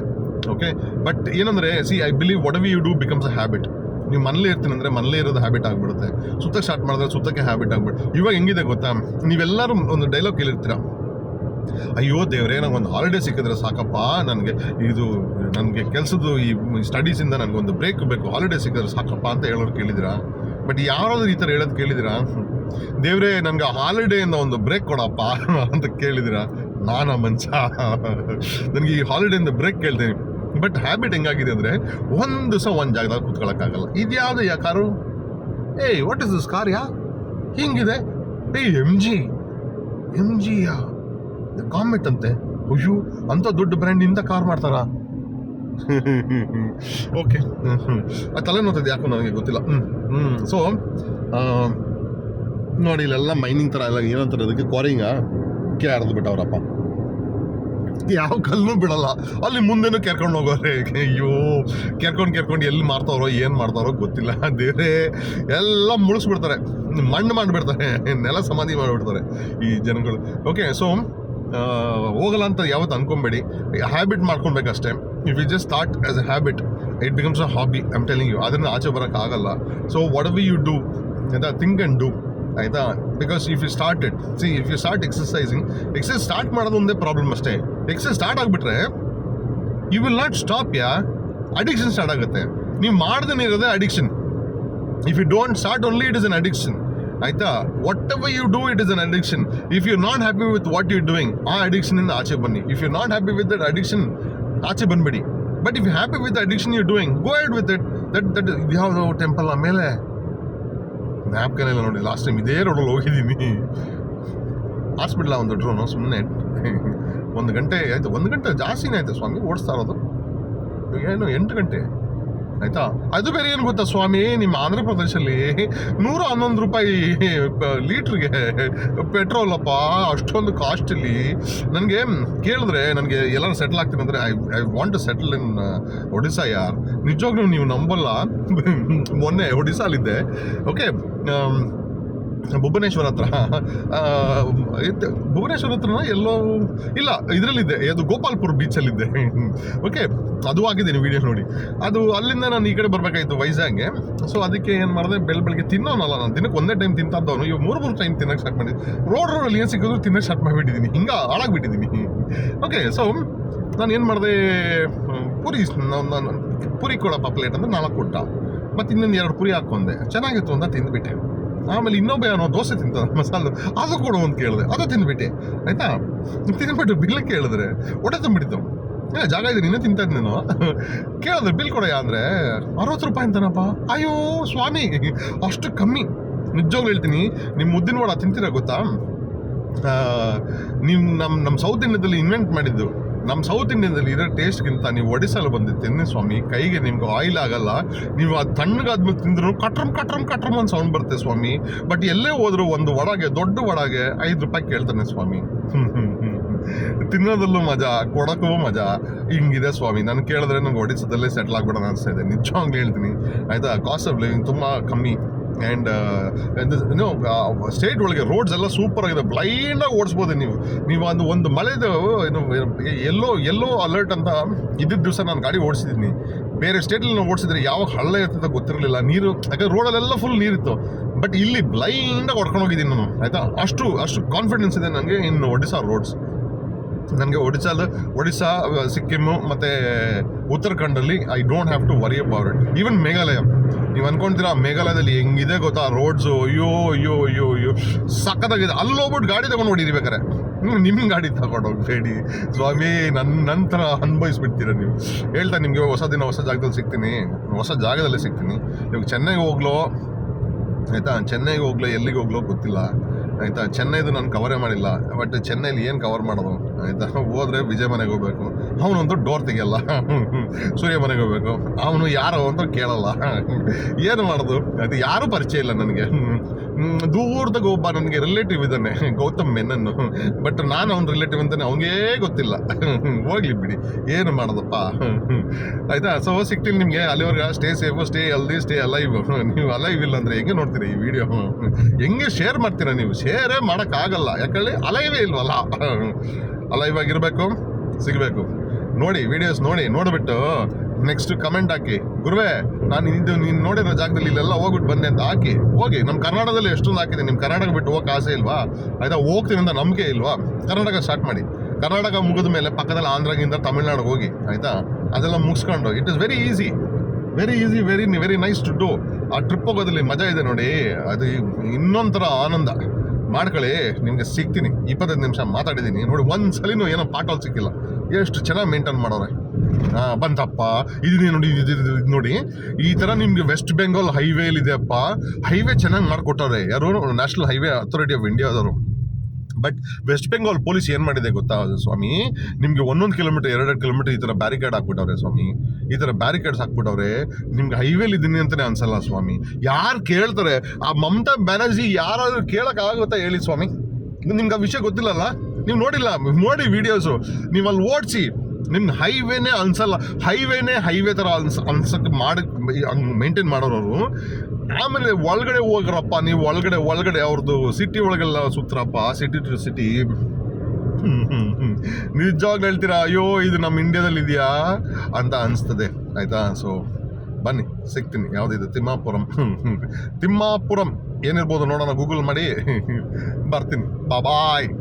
[SPEAKER 1] ಓಕೆ ಬಟ್ ಏನಂದರೆ see I believe what we you do becomes a habit ನೀವು ಮನೇಲಿ ಇರ್ತೀನಿ ಅಂದರೆ ಮನೇಲೇ ಇರೋದು ಹ್ಯಾಬಿಟ್ ಆಗಿಬಿಡುತ್ತೆ. ಸುತ್ತಕ್ಕೆ ಸ್ಟಾರ್ಟ್ ಮಾಡಿದ್ರೆ ಸುತ್ತಕ್ಕೆ ಹ್ಯಾಬಿಟ್ ಆಗಿಬಿಡುತ್ತೆ. ಇವಾಗ ಹೆಂಗಿದೆ ಗೊತ್ತಾ? ನೀವೆಲ್ಲರೂ ಒಂದು ಡೈಲಾಗ್ ಕೇಳಿರ್ತೀರ? ಅಯ್ಯೋ ದೇವರೇ ನಂಗೆ ಒಂದು ಹಾಲಿಡೇ ಸಿಕ್ಕಿದ್ರೆ ಸಾಕಪ್ಪ ನನಗೆ. ಇದು ನನಗೆ ಕೆಲಸದ್ದು ಈ ಸ್ಟಡೀಸಿಂದ ನನಗೊಂದು ಬ್ರೇಕ್ ಬೇಕು. ಹಾಲಿಡೇ ಸಿಕ್ಕಿದ್ರೆ ಸಾಕಪ್ಪ ಅಂತ ಹೇಳೋರು ಕೇಳಿದಿರಾ ಬಟ್ ಯಾರಾದ್ರೂ ಈ ಥರ ಹೇಳೋದು ಕೇಳಿದಿರಾ ದೇವ್ರೇ, ನನಗೆ ಹಾಲಿಡೇಯಿಂದ ಒಂದು ಬ್ರೇಕ್ ಕೊಡಪ್ಪ ಅಂತ ಕೇಳಿದಿರಾ? ನಾನಾ ಮಂಚ. ನನಗೆ ಈ ಹಾಲಿಡೇಯಿಂದ ಬ್ರೇಕ್ ಕೇಳ್ತೀನಿ. ಬಟ್ ಹ್ಯಾಬಿಟ್ ಹೆಂಗಾಗಿದೆ ಅಂದರೆ, ಒಂದು ದಿವಸ ಒಂದು ಜಾಗದಾಗ ಕೂತ್ಕೊಳ್ಳೋಕ್ಕಾಗಲ್ಲ ಇದ್ಯಾವುದು ಯಾ ಕಾರು? ಏಯ್ what is this car yeah? ಹಿಂಗಿದೆ. ಏಯ್ ಎಂ ಜಿ ಎಂ ಜಿಯಾ ಕಾಮೆಟ್ ಅಂತೆ. ಅಯ್ಯೋ ಅಂತ ದೊಡ್ಡ ಬ್ರ್ಯಾಂಡ್ ಇಂದ ಕಾರ್ ಮಾಡ್ತಾರಾ? *laughs* ಓಕೆ ಆ ತಲೆ ನೋತದೆ ಯಾಕೋ ನನಗೆ ಗೊತ್ತಿಲ್ಲ. ಹ್ಞೂ ಹ್ಞೂ ಸೊ ನೋಡಿ, ಇಲ್ಲೆಲ್ಲ ಮೈನಿಂಗ್ ಥರ ಎಲ್ಲ ಏನಂತಾರೆ ಅದಕ್ಕೆ ಕ್ವಾರಿಂಗ ಕೆ ಹರಿದು ಬಿಟ್ಟವ್ರಪ್ಪ. ಯಾವ ಕಲ್ಲು ಬಿಡಲ್ಲ. ಅಲ್ಲಿ ಮುಂದೆನೂ ಕೆರ್ಕೊಂಡು ಹೋಗೋರೆ. ಅಯ್ಯೋ, ಕೆರ್ಕೊಂಡು ಕೆರ್ಕೊಂಡು ಎಲ್ಲಿ ಮಾಡ್ತಾವ್ರೋ ಏನು ಮಾಡ್ತಾವ್ರೋ ಗೊತ್ತಿಲ್ಲ. ದೇವ್ರೆ, ಎಲ್ಲ ಮುಳಿಸ್ಬಿಡ್ತಾರೆ. ಮಣ್ಣು ಮಾಡಿಬಿಡ್ತಾರೆ. ನೆಲ ಸಮಾಧಿ ಮಾಡಿಬಿಡ್ತಾರೆ ಈ ಜನಗಳು. ಓಕೆ ಸೊ ಹೋಗಲ್ಲ ಅಂತ ಯಾವತ್ತು ಅನ್ಕೊಂಬೇಡಿ. Habit ಮಾಡ್ಕೊಬೇಕಷ್ಟೇ. If you just start as a habit it becomes a hobby I'm telling you ಅದನ್ನು ಆಚೆ ಬರೋಕ್ಕಾಗಲ್ಲ. So what we you do ಅಂತ ಥಿಂಕ್ ಆ್ಯಂಡ್ ಡೂ ಆಯಿತಾ? Because if you start it see if you start exercising exercise start ಮಾಡೋದು ಒಂದೇ problem ಅಷ್ಟೇ. Exercise start ಆಗಿಬಿಟ್ರೆ you will not stop yeah addiction start ಆಗುತ್ತೆ. ನೀವು ಮಾಡ್ದೇ ಇರೋದೇ addiction if you don't start only it is an addiction ಆಯ್ತಾ? Whatever you do it is an addiction if you not happy with what you doing ಆ ಅಡಿಕ್ಷನಿಂದ ಆಚೆ ಬನ್ನಿ. If you not happy with that addiction ಆಚೆ ಬಂದ್ಬಿಡಿ. But if you happy with addiction you doing go ahead with it that that ಯಾವ temple ಆಮೇಲೆ ಜ್ಞಾಪಕನೇ ಇಲ್ಲ ನೋಡಿ ಲಾಸ್ಟ್ ಟೈಮ್ ಇದೇ ರೋಡಲ್ಲಿ ಹೋಗಿದ್ದೀನಿ ಹಾಸ್ಪಿಟ್ಲ ಒಂದು ಡ್ರೋನು ಸುಮ್ಮನೆ ಒಂದು ಗಂಟೆ ಆಯ್ತು ಒಂದು ಗಂಟೆ ಜಾಸ್ತಿನೇ ಆಯ್ತು ಸ್ವಾಮಿ ಓಡಿಸ್ತಾ ಇರೋದು ಏನು ಎಂಟು ಗಂಟೆ ಆಯ್ತಾ? ಅದು ಬೇರೆ ಏನು ಗೊತ್ತಾ ಸ್ವಾಮಿ? ನಿಮ್ಮ ಆಂಧ್ರ ಪ್ರದೇಶಲ್ಲಿ ನೂರ ಹನ್ನೊಂದು ರೂಪಾಯಿ ಲೀಟ್ರಿಗೆ ಅಪ್ಪ ಅಷ್ಟೊಂದು ಕಾಸ್ಟಲ್ಲಿ. ನನಗೆ ಕೇಳಿದ್ರೆ ನನಗೆ ಎಲ್ಲರೂ ಸೆಟ್ಲ್ ಆಗ್ತೀನಿ ಅಂದರೆ I I want to settle in Odisha ಯಾರ್? ನಿಜವಾಗ್ಲೂ ನೀವು ನಂಬಲ್ಲ? *laughs* ಮೊನ್ನೆ ಒಡಿಸ್ಸಾಲಿದ್ದೆ ಓಕೆ ಭುವನೇಶ್ವರ ಹತ್ರ. ಇತ್ತು. ಭುವನೇಶ್ವರ ಹತ್ರನ ಎಲ್ಲೋ, ಇಲ್ಲ, ಇದರಲ್ಲಿದ್ದೆ. ಅದು ಗೋಪಾಲ್ಪುರ್ ಬೀಚಲ್ಲಿದ್ದೆ ಓಕೆ ಅದು ಆಗಿದ್ದೀನಿ ವಿಡಿಯೋ ನೋಡಿ. ಅದು ಅಲ್ಲಿಂದ ನಾನು ಈ ಕಡೆ ಬರಬೇಕಾಯಿತು ವೈಜಾಗ್ಗೆ. ಸೊ ಅದಕ್ಕೆ ಏನು ಮಾಡಿದೆ, ಬೆಳ್ ಬೆಳಗ್ಗೆ ತಿನ್ನೋನಲ್ಲ ನಾನು. ದಿನಕ್ಕೆ ಒಂದೇ ಟೈಮ್ ತಿಂತದ್ದವನು. ಇವಾಗ ಮೂರು ಮೂರು ಟೈಮ್ ತಿನ್ನಕ್ಕೆ ಸ್ಟಾರ್ಟ್ ಮಾಡಿದ್ದೀನಿ ರೋಡ್ ರೋಡಲ್ಲಿ ಏನು ಸಿಕ್ಕಿದ್ರು ತಿನ್ನಕ್ಕೆ ಸ್ಟಾರ್ಟ್ ಮಾಡಿಬಿಟ್ಟಿದ್ದೀನಿ ಹಿಂಗೆ ಹಾಳಾಗ್ಬಿಟ್ಟಿದ್ದೀನಿ ಓಕೆ ಸೊ ನಾನು ಏನು ಮಾಡಿದೆ, ಪುರಿ, ನಾನು ಪುರಿ ಕೊಡಪ್ಪ ಪ್ಲೇಟ್ ಅಂದರೆ ನಾಲ್ಕು ಕೊಟ್ಟ ಮತ್ತು ಇನ್ನೊಂದು ಎರಡು ಪುರಿ ಹಾಕೊಂಡೆ ಚೆನ್ನಾಗಿತ್ತು ಅಂತ ತಿಂದ್ಬಿಟ್ಟೆ. ಆಮೇಲೆ ಇನ್ನೊಬ್ಬ ಏನೋ ದೋಸೆ ತಿಂತ ಮಸಾಲೆ ಅದು ಕೊಡು ಅಂತ ಕೇಳಿದೆ. ಅದು ತಿಂದ್ಬಿಟ್ಟೆ ಆಯ್ತಾ? ತಿಂದ್ಬಿಟ್ಟು ಬಿಲ್ ಕೇಳಿದ್ರೆ ಒಟ್ಟೆ ತುಂಬಿಡಿತು. ಏ, ಜಾಗ ಇದೆ, ನೀನು ತಿಂತಾ ನೀನು? ಕೇಳಿದ್ರೆ ಬಿಲ್ ಕೊಡಯ್ಯ ಅಂದರೆ, ಅರವತ್ತು ರೂಪಾಯಿ ಅಂತಾನಪ್ಪ. ಅಯ್ಯೋ, ಸ್ವಾಮಿ, ಅಷ್ಟು ಕಮ್ಮಿ. ನಿಜವಾಗ್ಲೂ ಹೇಳ್ತೀನಿ ನಿಮ್ಮ ಮುದ್ದಿನ ವಡ ತಿಂತೀರ ಗೊತ್ತಾ? ನೀವು ನಮ್ಮ ನಮ್ಮ ಸೌತ್ ಇಂಡಿಯಾದಲ್ಲಿ ಇನ್ವೆಂಟ್ ಮಾಡಿದ್ದು. ನಮ್ಮ ಸೌತ್ ಇಂಡಿಯಾದಲ್ಲಿ ಇರೋ ಟೇಸ್ಟ್ಗಿಂತ ನೀವು ಒಡಿಸಲು ತಿನ್ನಿ ಸ್ವಾಮಿ, ಕೈಗೆ ನಿಮ್ಗೆ ಆಯಿಲ್ ಆಗಲ್ಲ. ನೀವು ಅದು ತಣ್ಣಗಾದ್ಮೇಲೆ ತಿಂದ್ರು ಕಟ್ರಮ್ ಕಟ್ರಮ್ ಕಟ್ರಮ್ ಅಂತ ಸೌಂಡ್ ಬರುತ್ತೆ ಸ್ವಾಮಿ. ಬಟ್ ಎಲ್ಲೇ ಹೋದ್ರು ಒಂದು ಒಳಗೆ ದೊಡ್ಡ ಒಳಗೆ ಐದು ರೂಪಾಯಿ ಕೇಳ್ತಾನೆ ಸ್ವಾಮಿ. ತಿನ್ನೋದಲ್ಲೂ ಮಜಾ, ಕೊಡೋಕ್ಕೂ ಮಜಾ. ಹಿಂಗಿದೆ ಸ್ವಾಮಿ. ನಾನು ಕೇಳಿದ್ರೆ ನಂಗೆ ಒಡಿಸದಲ್ಲೇ ಸೆಟ್ಲ್ ಆಗ್ಬಿಡೋಣ ಅನಿಸ್ತಾ ಇದೆ. ನಿಜವಾಗ್ಲೂ ಹೇಳ್ತೀನಿ. ಆಯಿತಾ? ಕಾಸ್ಟ್ ಆಫ್ ಲಿವಿಂಗ್ ತುಂಬ ಕಮ್ಮಿ. ಆ್ಯಂಡ್ ಏನೋ ಸ್ಟೇಟ್ ಒಳಗೆ ರೋಡ್ಸ್ ಎಲ್ಲ ಸೂಪರ್ ಆಗಿದೆ. ಬ್ಲೈಂಡಾಗಿ ಓಡಿಸ್ಬೋದು ನೀವು. ನೀವು ಒಂದು ಒಂದು ಮಳೆದು ಏನು ಎಲ್ಲೋ ಎಲ್ಲೋ ಅಲರ್ಟ್ ಅಂತ ಇದ್ದಿದ್ದ ದಿವಸ ನಾನು ಗಾಡಿ ಓಡಿಸಿದ್ದೀನಿ ಬೇರೆ ಸ್ಟೇಟಲ್ಲಿ ನಾವು ಓಡಿಸಿದ್ರೆ ಯಾವಾಗ ಹಳ್ಳ ಇರ್ತದೆ ಗೊತ್ತಿರಲಿಲ್ಲ. ನೀರು, ಯಾಕಂದ್ರೆ ರೋಡಲ್ಲೆಲ್ಲ ಫುಲ್ ನೀರಿತ್ತು. ಬಟ್ ಇಲ್ಲಿ ಬ್ಲೈಂಡಾಗಿ ಹೊಡ್ಕೊಂಡು ಹೋಗಿದ್ದೀನಿ ನಾನು. ಆಯಿತಾ? ಅಷ್ಟು ಅಷ್ಟು ಕಾನ್ಫಿಡೆನ್ಸ್ ಇದೆ ನನಗೆ ಇನ್ನು ಒಡಿಸಾ ರೋಡ್ಸ್ ನನಗೆ ಒಡಿಶಾದ ಒಡಿಶಾ ಸಿಕ್ಕಿಮ್ಮು ಮತ್ತು ಉತ್ತರಾಖಂಡಲ್ಲಿ I don't have to worry about it even Meghalaya, ನೀವು ಅನ್ಕೊಂತೀರಾ ಮೇಘಾಲಯದಲ್ಲಿ ಹೆಂಗಿದೆ ಗೊತ್ತಾ? ರೋಡ್ಸು ಅಯ್ಯೋ ಅಯ್ಯೋ ಅಯ್ಯೋ ಅಯ್ಯೋ, ಸಖತ್ತಾಗಿದೆ. ಅಲ್ಲಿ ಹೋಗ್ಬಿಟ್ಟು ಗಾಡಿ ತಗೊಂಡು ಹೊಡಿಬೇಕಾರೆ ನೀವು ನಿಮ್ಮ ಗಾಡಿ ತಗೊಂಡು ಹೋಗ್ಬೇಡಿ ಸ್ವಾಮಿ ನನ್ನ ನಂತರ ಅನ್ಭವಿಸ್ಬಿಡ್ತೀರ ನೀವು? ಹೇಳ್ತಾ ನಿಮಗೆ ಹೊಸ ದಿನ, ಹೊಸ ಜಾಗದಲ್ಲಿ ಸಿಗ್ತೀನಿ. ಹೊಸ ಜಾಗದಲ್ಲಿ ಸಿಗ್ತೀನಿ. ನೀವು ಚೆನ್ನೈಗೆ ಹೋಗ್ಲೋ, ಆಯಿತಾ? ಚೆನ್ನೈಗೆ ಹೋಗ್ಲೋ, ಎಲ್ಲಿಗೆ ಹೋಗ್ಲೋ ಗೊತ್ತಿಲ್ಲ. ಆಯಿತಾ? ಚೆನ್ನೈದು ನಾನು ಕವರೇ ಮಾಡಿಲ್ಲ. ಬಟ್ ಚೆನ್ನೈಲಿ ಏನು ಕವರ್ ಮಾಡೋದು? ಆಯಿತಾ? ಹೋದರೆ ವಿಜಯ್ ಮನೆಗೆ ಹೋಗ್ಬೇಕು. ಅವನೊಂದು ಡೋರ್ ತೆಗಿಯಲ್ಲ. ಸೂರ್ಯ ಮನೆಗೆ ಹೋಗ್ಬೇಕು. ಅವನು ಯಾರು ಅಂತ ಕೇಳಲ್ಲ. ಏನು ಮಾಡೋದು? ಅದು ಯಾರೂ ಪರಿಚಯ ಇಲ್ಲ ನನಗೆ. ದೂರದಾಗ ಒಬ್ಬ ನನಗೆ ರಿಲೇಟಿವ್ ಇದ್ದಾನೆ. ಗೌತಮ್ ಮೆನನ್ನು ಬಟ್ ನಾನು ಅವ್ನ ರಿಲೇಟಿವ್ ಅಂತಾನೆ ಅವನಿಗೇ ಗೊತ್ತಿಲ್ಲ. ಹೋಗ್ಲಿ ಬಿಡಿ. ಏನು ಮಾಡೋದಪ್ಪ? ಆಯಿತಾ? ಸೊ ಸಿಕ್ತೀನಿ ನಿಮಗೆ. ಅಲ್ಲಿವರೆಗೆ stay safe stay healthy stay alive ನೀವು ಅಲೈವ್ ಇಲ್ಲ ಅಂದರೆ ಹೆಂಗೆ ನೋಡ್ತೀರಿ ಈ ವಿಡಿಯೋ ಹೆಂಗೆ ಶೇರ್ ಮಾಡ್ತೀರಾ ನೀವು? ಶೇರೇ ಮಾಡೋಕ್ಕಾಗಲ್ಲ. ಯಾಕಂದ್ರೆ ಅಲೈವೇ ಇಲ್ವಲ್ಲ? ಅಲೈವ್ ಆಗಿರಬೇಕು, ಸಿಗಬೇಕು. ನೋಡಿ ವಿಡಿಯೋಸ್ ನೋಡಿ, ನೋಡಿಬಿಟ್ಟು ನೆಕ್ಸ್ಟ್ ಕಮೆಂಟ್ ಹಾಕಿ. ಗುರುವೇ, ನಾನು ಇದು ನೀನು ನೋಡಿರೋ ಜಾಗದಲ್ಲಿ ಇಲ್ಲೆಲ್ಲ ಹೋಗ್ಬಿಟ್ಟು ಬಂದೆ ಅಂತ ಹಾಕಿ. ಹೋಗಿ ನಮ್ಮ ಕರ್ನಾಟಕದಲ್ಲಿ ಎಷ್ಟೊಂದು ಹಾಕಿದೆ ನಿಮ್ಮ ಕರ್ನಾಟಕ ಬಿಟ್ಟು ಹೋಗಕ್ಕೆ ಆಸೆ ಇಲ್ವಾ? ಆಯ್ತಾ, ಹೋಗ್ತೀನಿ ಅಂತ ನಂಬಿಕೆ ಇಲ್ವಾ? ಕರ್ನಾಟಕ ಸ್ಟಾರ್ಟ್ ಮಾಡಿ. ಕರ್ನಾಟಕ ಮುಗಿದ ಮೇಲೆ ಪಕ್ಕದಲ್ಲಿ ಆಂಧ್ರಗಿಂದ ತಮಿಳ್ನಾಡು ಹೋಗಿ, ಆಯ್ತಾ? ಅದೆಲ್ಲ ಮುಗಿಸ್ಕೊಂಡು it is very easy very easy very very nice to do a trip ಹೋಗೋದಲ್ಲಿ ಮಜಾ ಇದೆ ನೋಡಿ. ಅದು ಇನ್ನೊಂಥರ ಆನಂದ. ಮಾಡ್ಕೊಳ್ಳಿ, ನಿಮಗೆ ಸಿಗ್ತೀನಿ. ಇಪ್ಪತ್ತೈದು ನಿಮಿಷ ಮಾತಾಡಿದ್ದೀನಿ. ನೋಡಿ, ಒಂದು ಸಲಿನೂ ಏನೋ ಪಾಟಲ್ ಸಿಕ್ಕಿಲ್ಲ. ಎಷ್ಟು ಚೆನ್ನಾಗಿ ಮೇಂಟೈನ್ ಮಾಡೋರೆ. ಹಾಂ ಬಂತಪ್ಪ. ಇದನ್ನೇ ನೋಡಿ, ಇದು ನೋಡಿ. ಈ ಥರ ನಿಮಗೆ ವೆಸ್ಟ್ ಬೆಂಗಾಲ್ ಹೈವೇಲ್ ಇದೆಯಪ್ಪ. ಹೈವೇ ಚೆನ್ನಾಗಿ ಮಾಡಿಕೊಟ್ಟವ್ರೆ. ಯಾರು? ನ್ಯಾಷನಲ್ ಹೈವೇ ಅಥಾರಿಟಿ ಆಫ್ ಇಂಡಿಯಾದವರು ಬಟ್ ವೆಸ್ಟ್ ಬೆಂಗಾಲ್ ಪೊಲೀಸ್ ಏನು ಮಾಡಿದೆ ಗೊತ್ತಾ ಸ್ವಾಮಿ? ನಿಮಗೆ ಒಂದೊಂದು ಕಿಲೋಮೀಟರ್ ಎರಡೆರಡು ಕಿಲೋಮೀಟರ್ ಈ ಥರ ಬ್ಯಾರಿಕೇಡ್ ಹಾಕ್ಬಿಟ್ಟವ್ರೆ ಸ್ವಾಮಿ. ಈ ಥರ ಬ್ಯಾರಿಕೇಡ್ಸ್ ಹಾಕ್ಬಿಟ್ಟವ್ರೆ, ನಿಮ್ಗೆ ಹೈವೇಲಿ ಇದ್ದೀನಿ ಅಂತಲೇ ಅನ್ಸಲ್ಲ ಸ್ವಾಮಿ. ಯಾರು ಕೇಳ್ತಾರೆ? ಆ ಮಮತಾ ಬ್ಯಾನರ್ಜಿ ಯಾರಾದ್ರೂ ಕೇಳೋಕ್ಕಾಗುತ್ತಾ ಹೇಳಿ ಸ್ವಾಮಿ. ನಿಮ್ಗೆ ಆ ವಿಷಯ ಗೊತ್ತಿಲ್ಲಲ್ಲ? ನೀವು ನೋಡಿಲ್ಲ, ನೋಡಿ ವಿಡಿಯೋಸು ನೀವು ಅಲ್ಲಿ ಓಡಿಸಿ. ನಿಮ್ಗೆ ಹೈವೇನೇ ಅನ್ಸಲ್ಲ. ಹೈವೇನೇ ಹೈವೇ ಥರ ಅನ್ಸ ಅನ್ಸಕ್ಕೆ ಮಾಡಿ ಮೇಂಟೈನ್ ಮಾಡೋರವರು. ಆಮೇಲೆ ಒಳಗಡೆ ಹೋಗ್ರಪ್ಪ, ನೀವು ಒಳಗಡೆ ಒಳಗಡೆ ಅವ್ರದ್ದು ಸಿಟಿ ಒಳಗೆಲ್ಲ ಸುತ್ತರಪ್ಪ ಸಿಟಿ ಟು ಸಿಟಿ ನಿಜವಾಗ್ಲೂ ಹೇಳ್ತೀರಾ, ಅಯ್ಯೋ, ಇದು ನಮ್ಮ ಇಂಡಿಯಾದಲ್ಲಿ ಇದೆಯಾ? ಅಂತ ಅನಿಸ್ತದೆ, ಆಯ್ತಾ? ಸೊ ಬನ್ನಿ, ಸಿಗ್ತೀನಿ. ಯಾವುದಿದೆ? ತಿಮ್ಮಾಪುರಂ. *laughs* ತಿಮ್ಮಾಪುರಂ ಏನಿರ್ಬೋದು ನೋಡೋಣ ಗೂಗಲ್ ಮಾಡಿ. *laughs* ಬರ್ತೀನಿ. ಬಾಯ್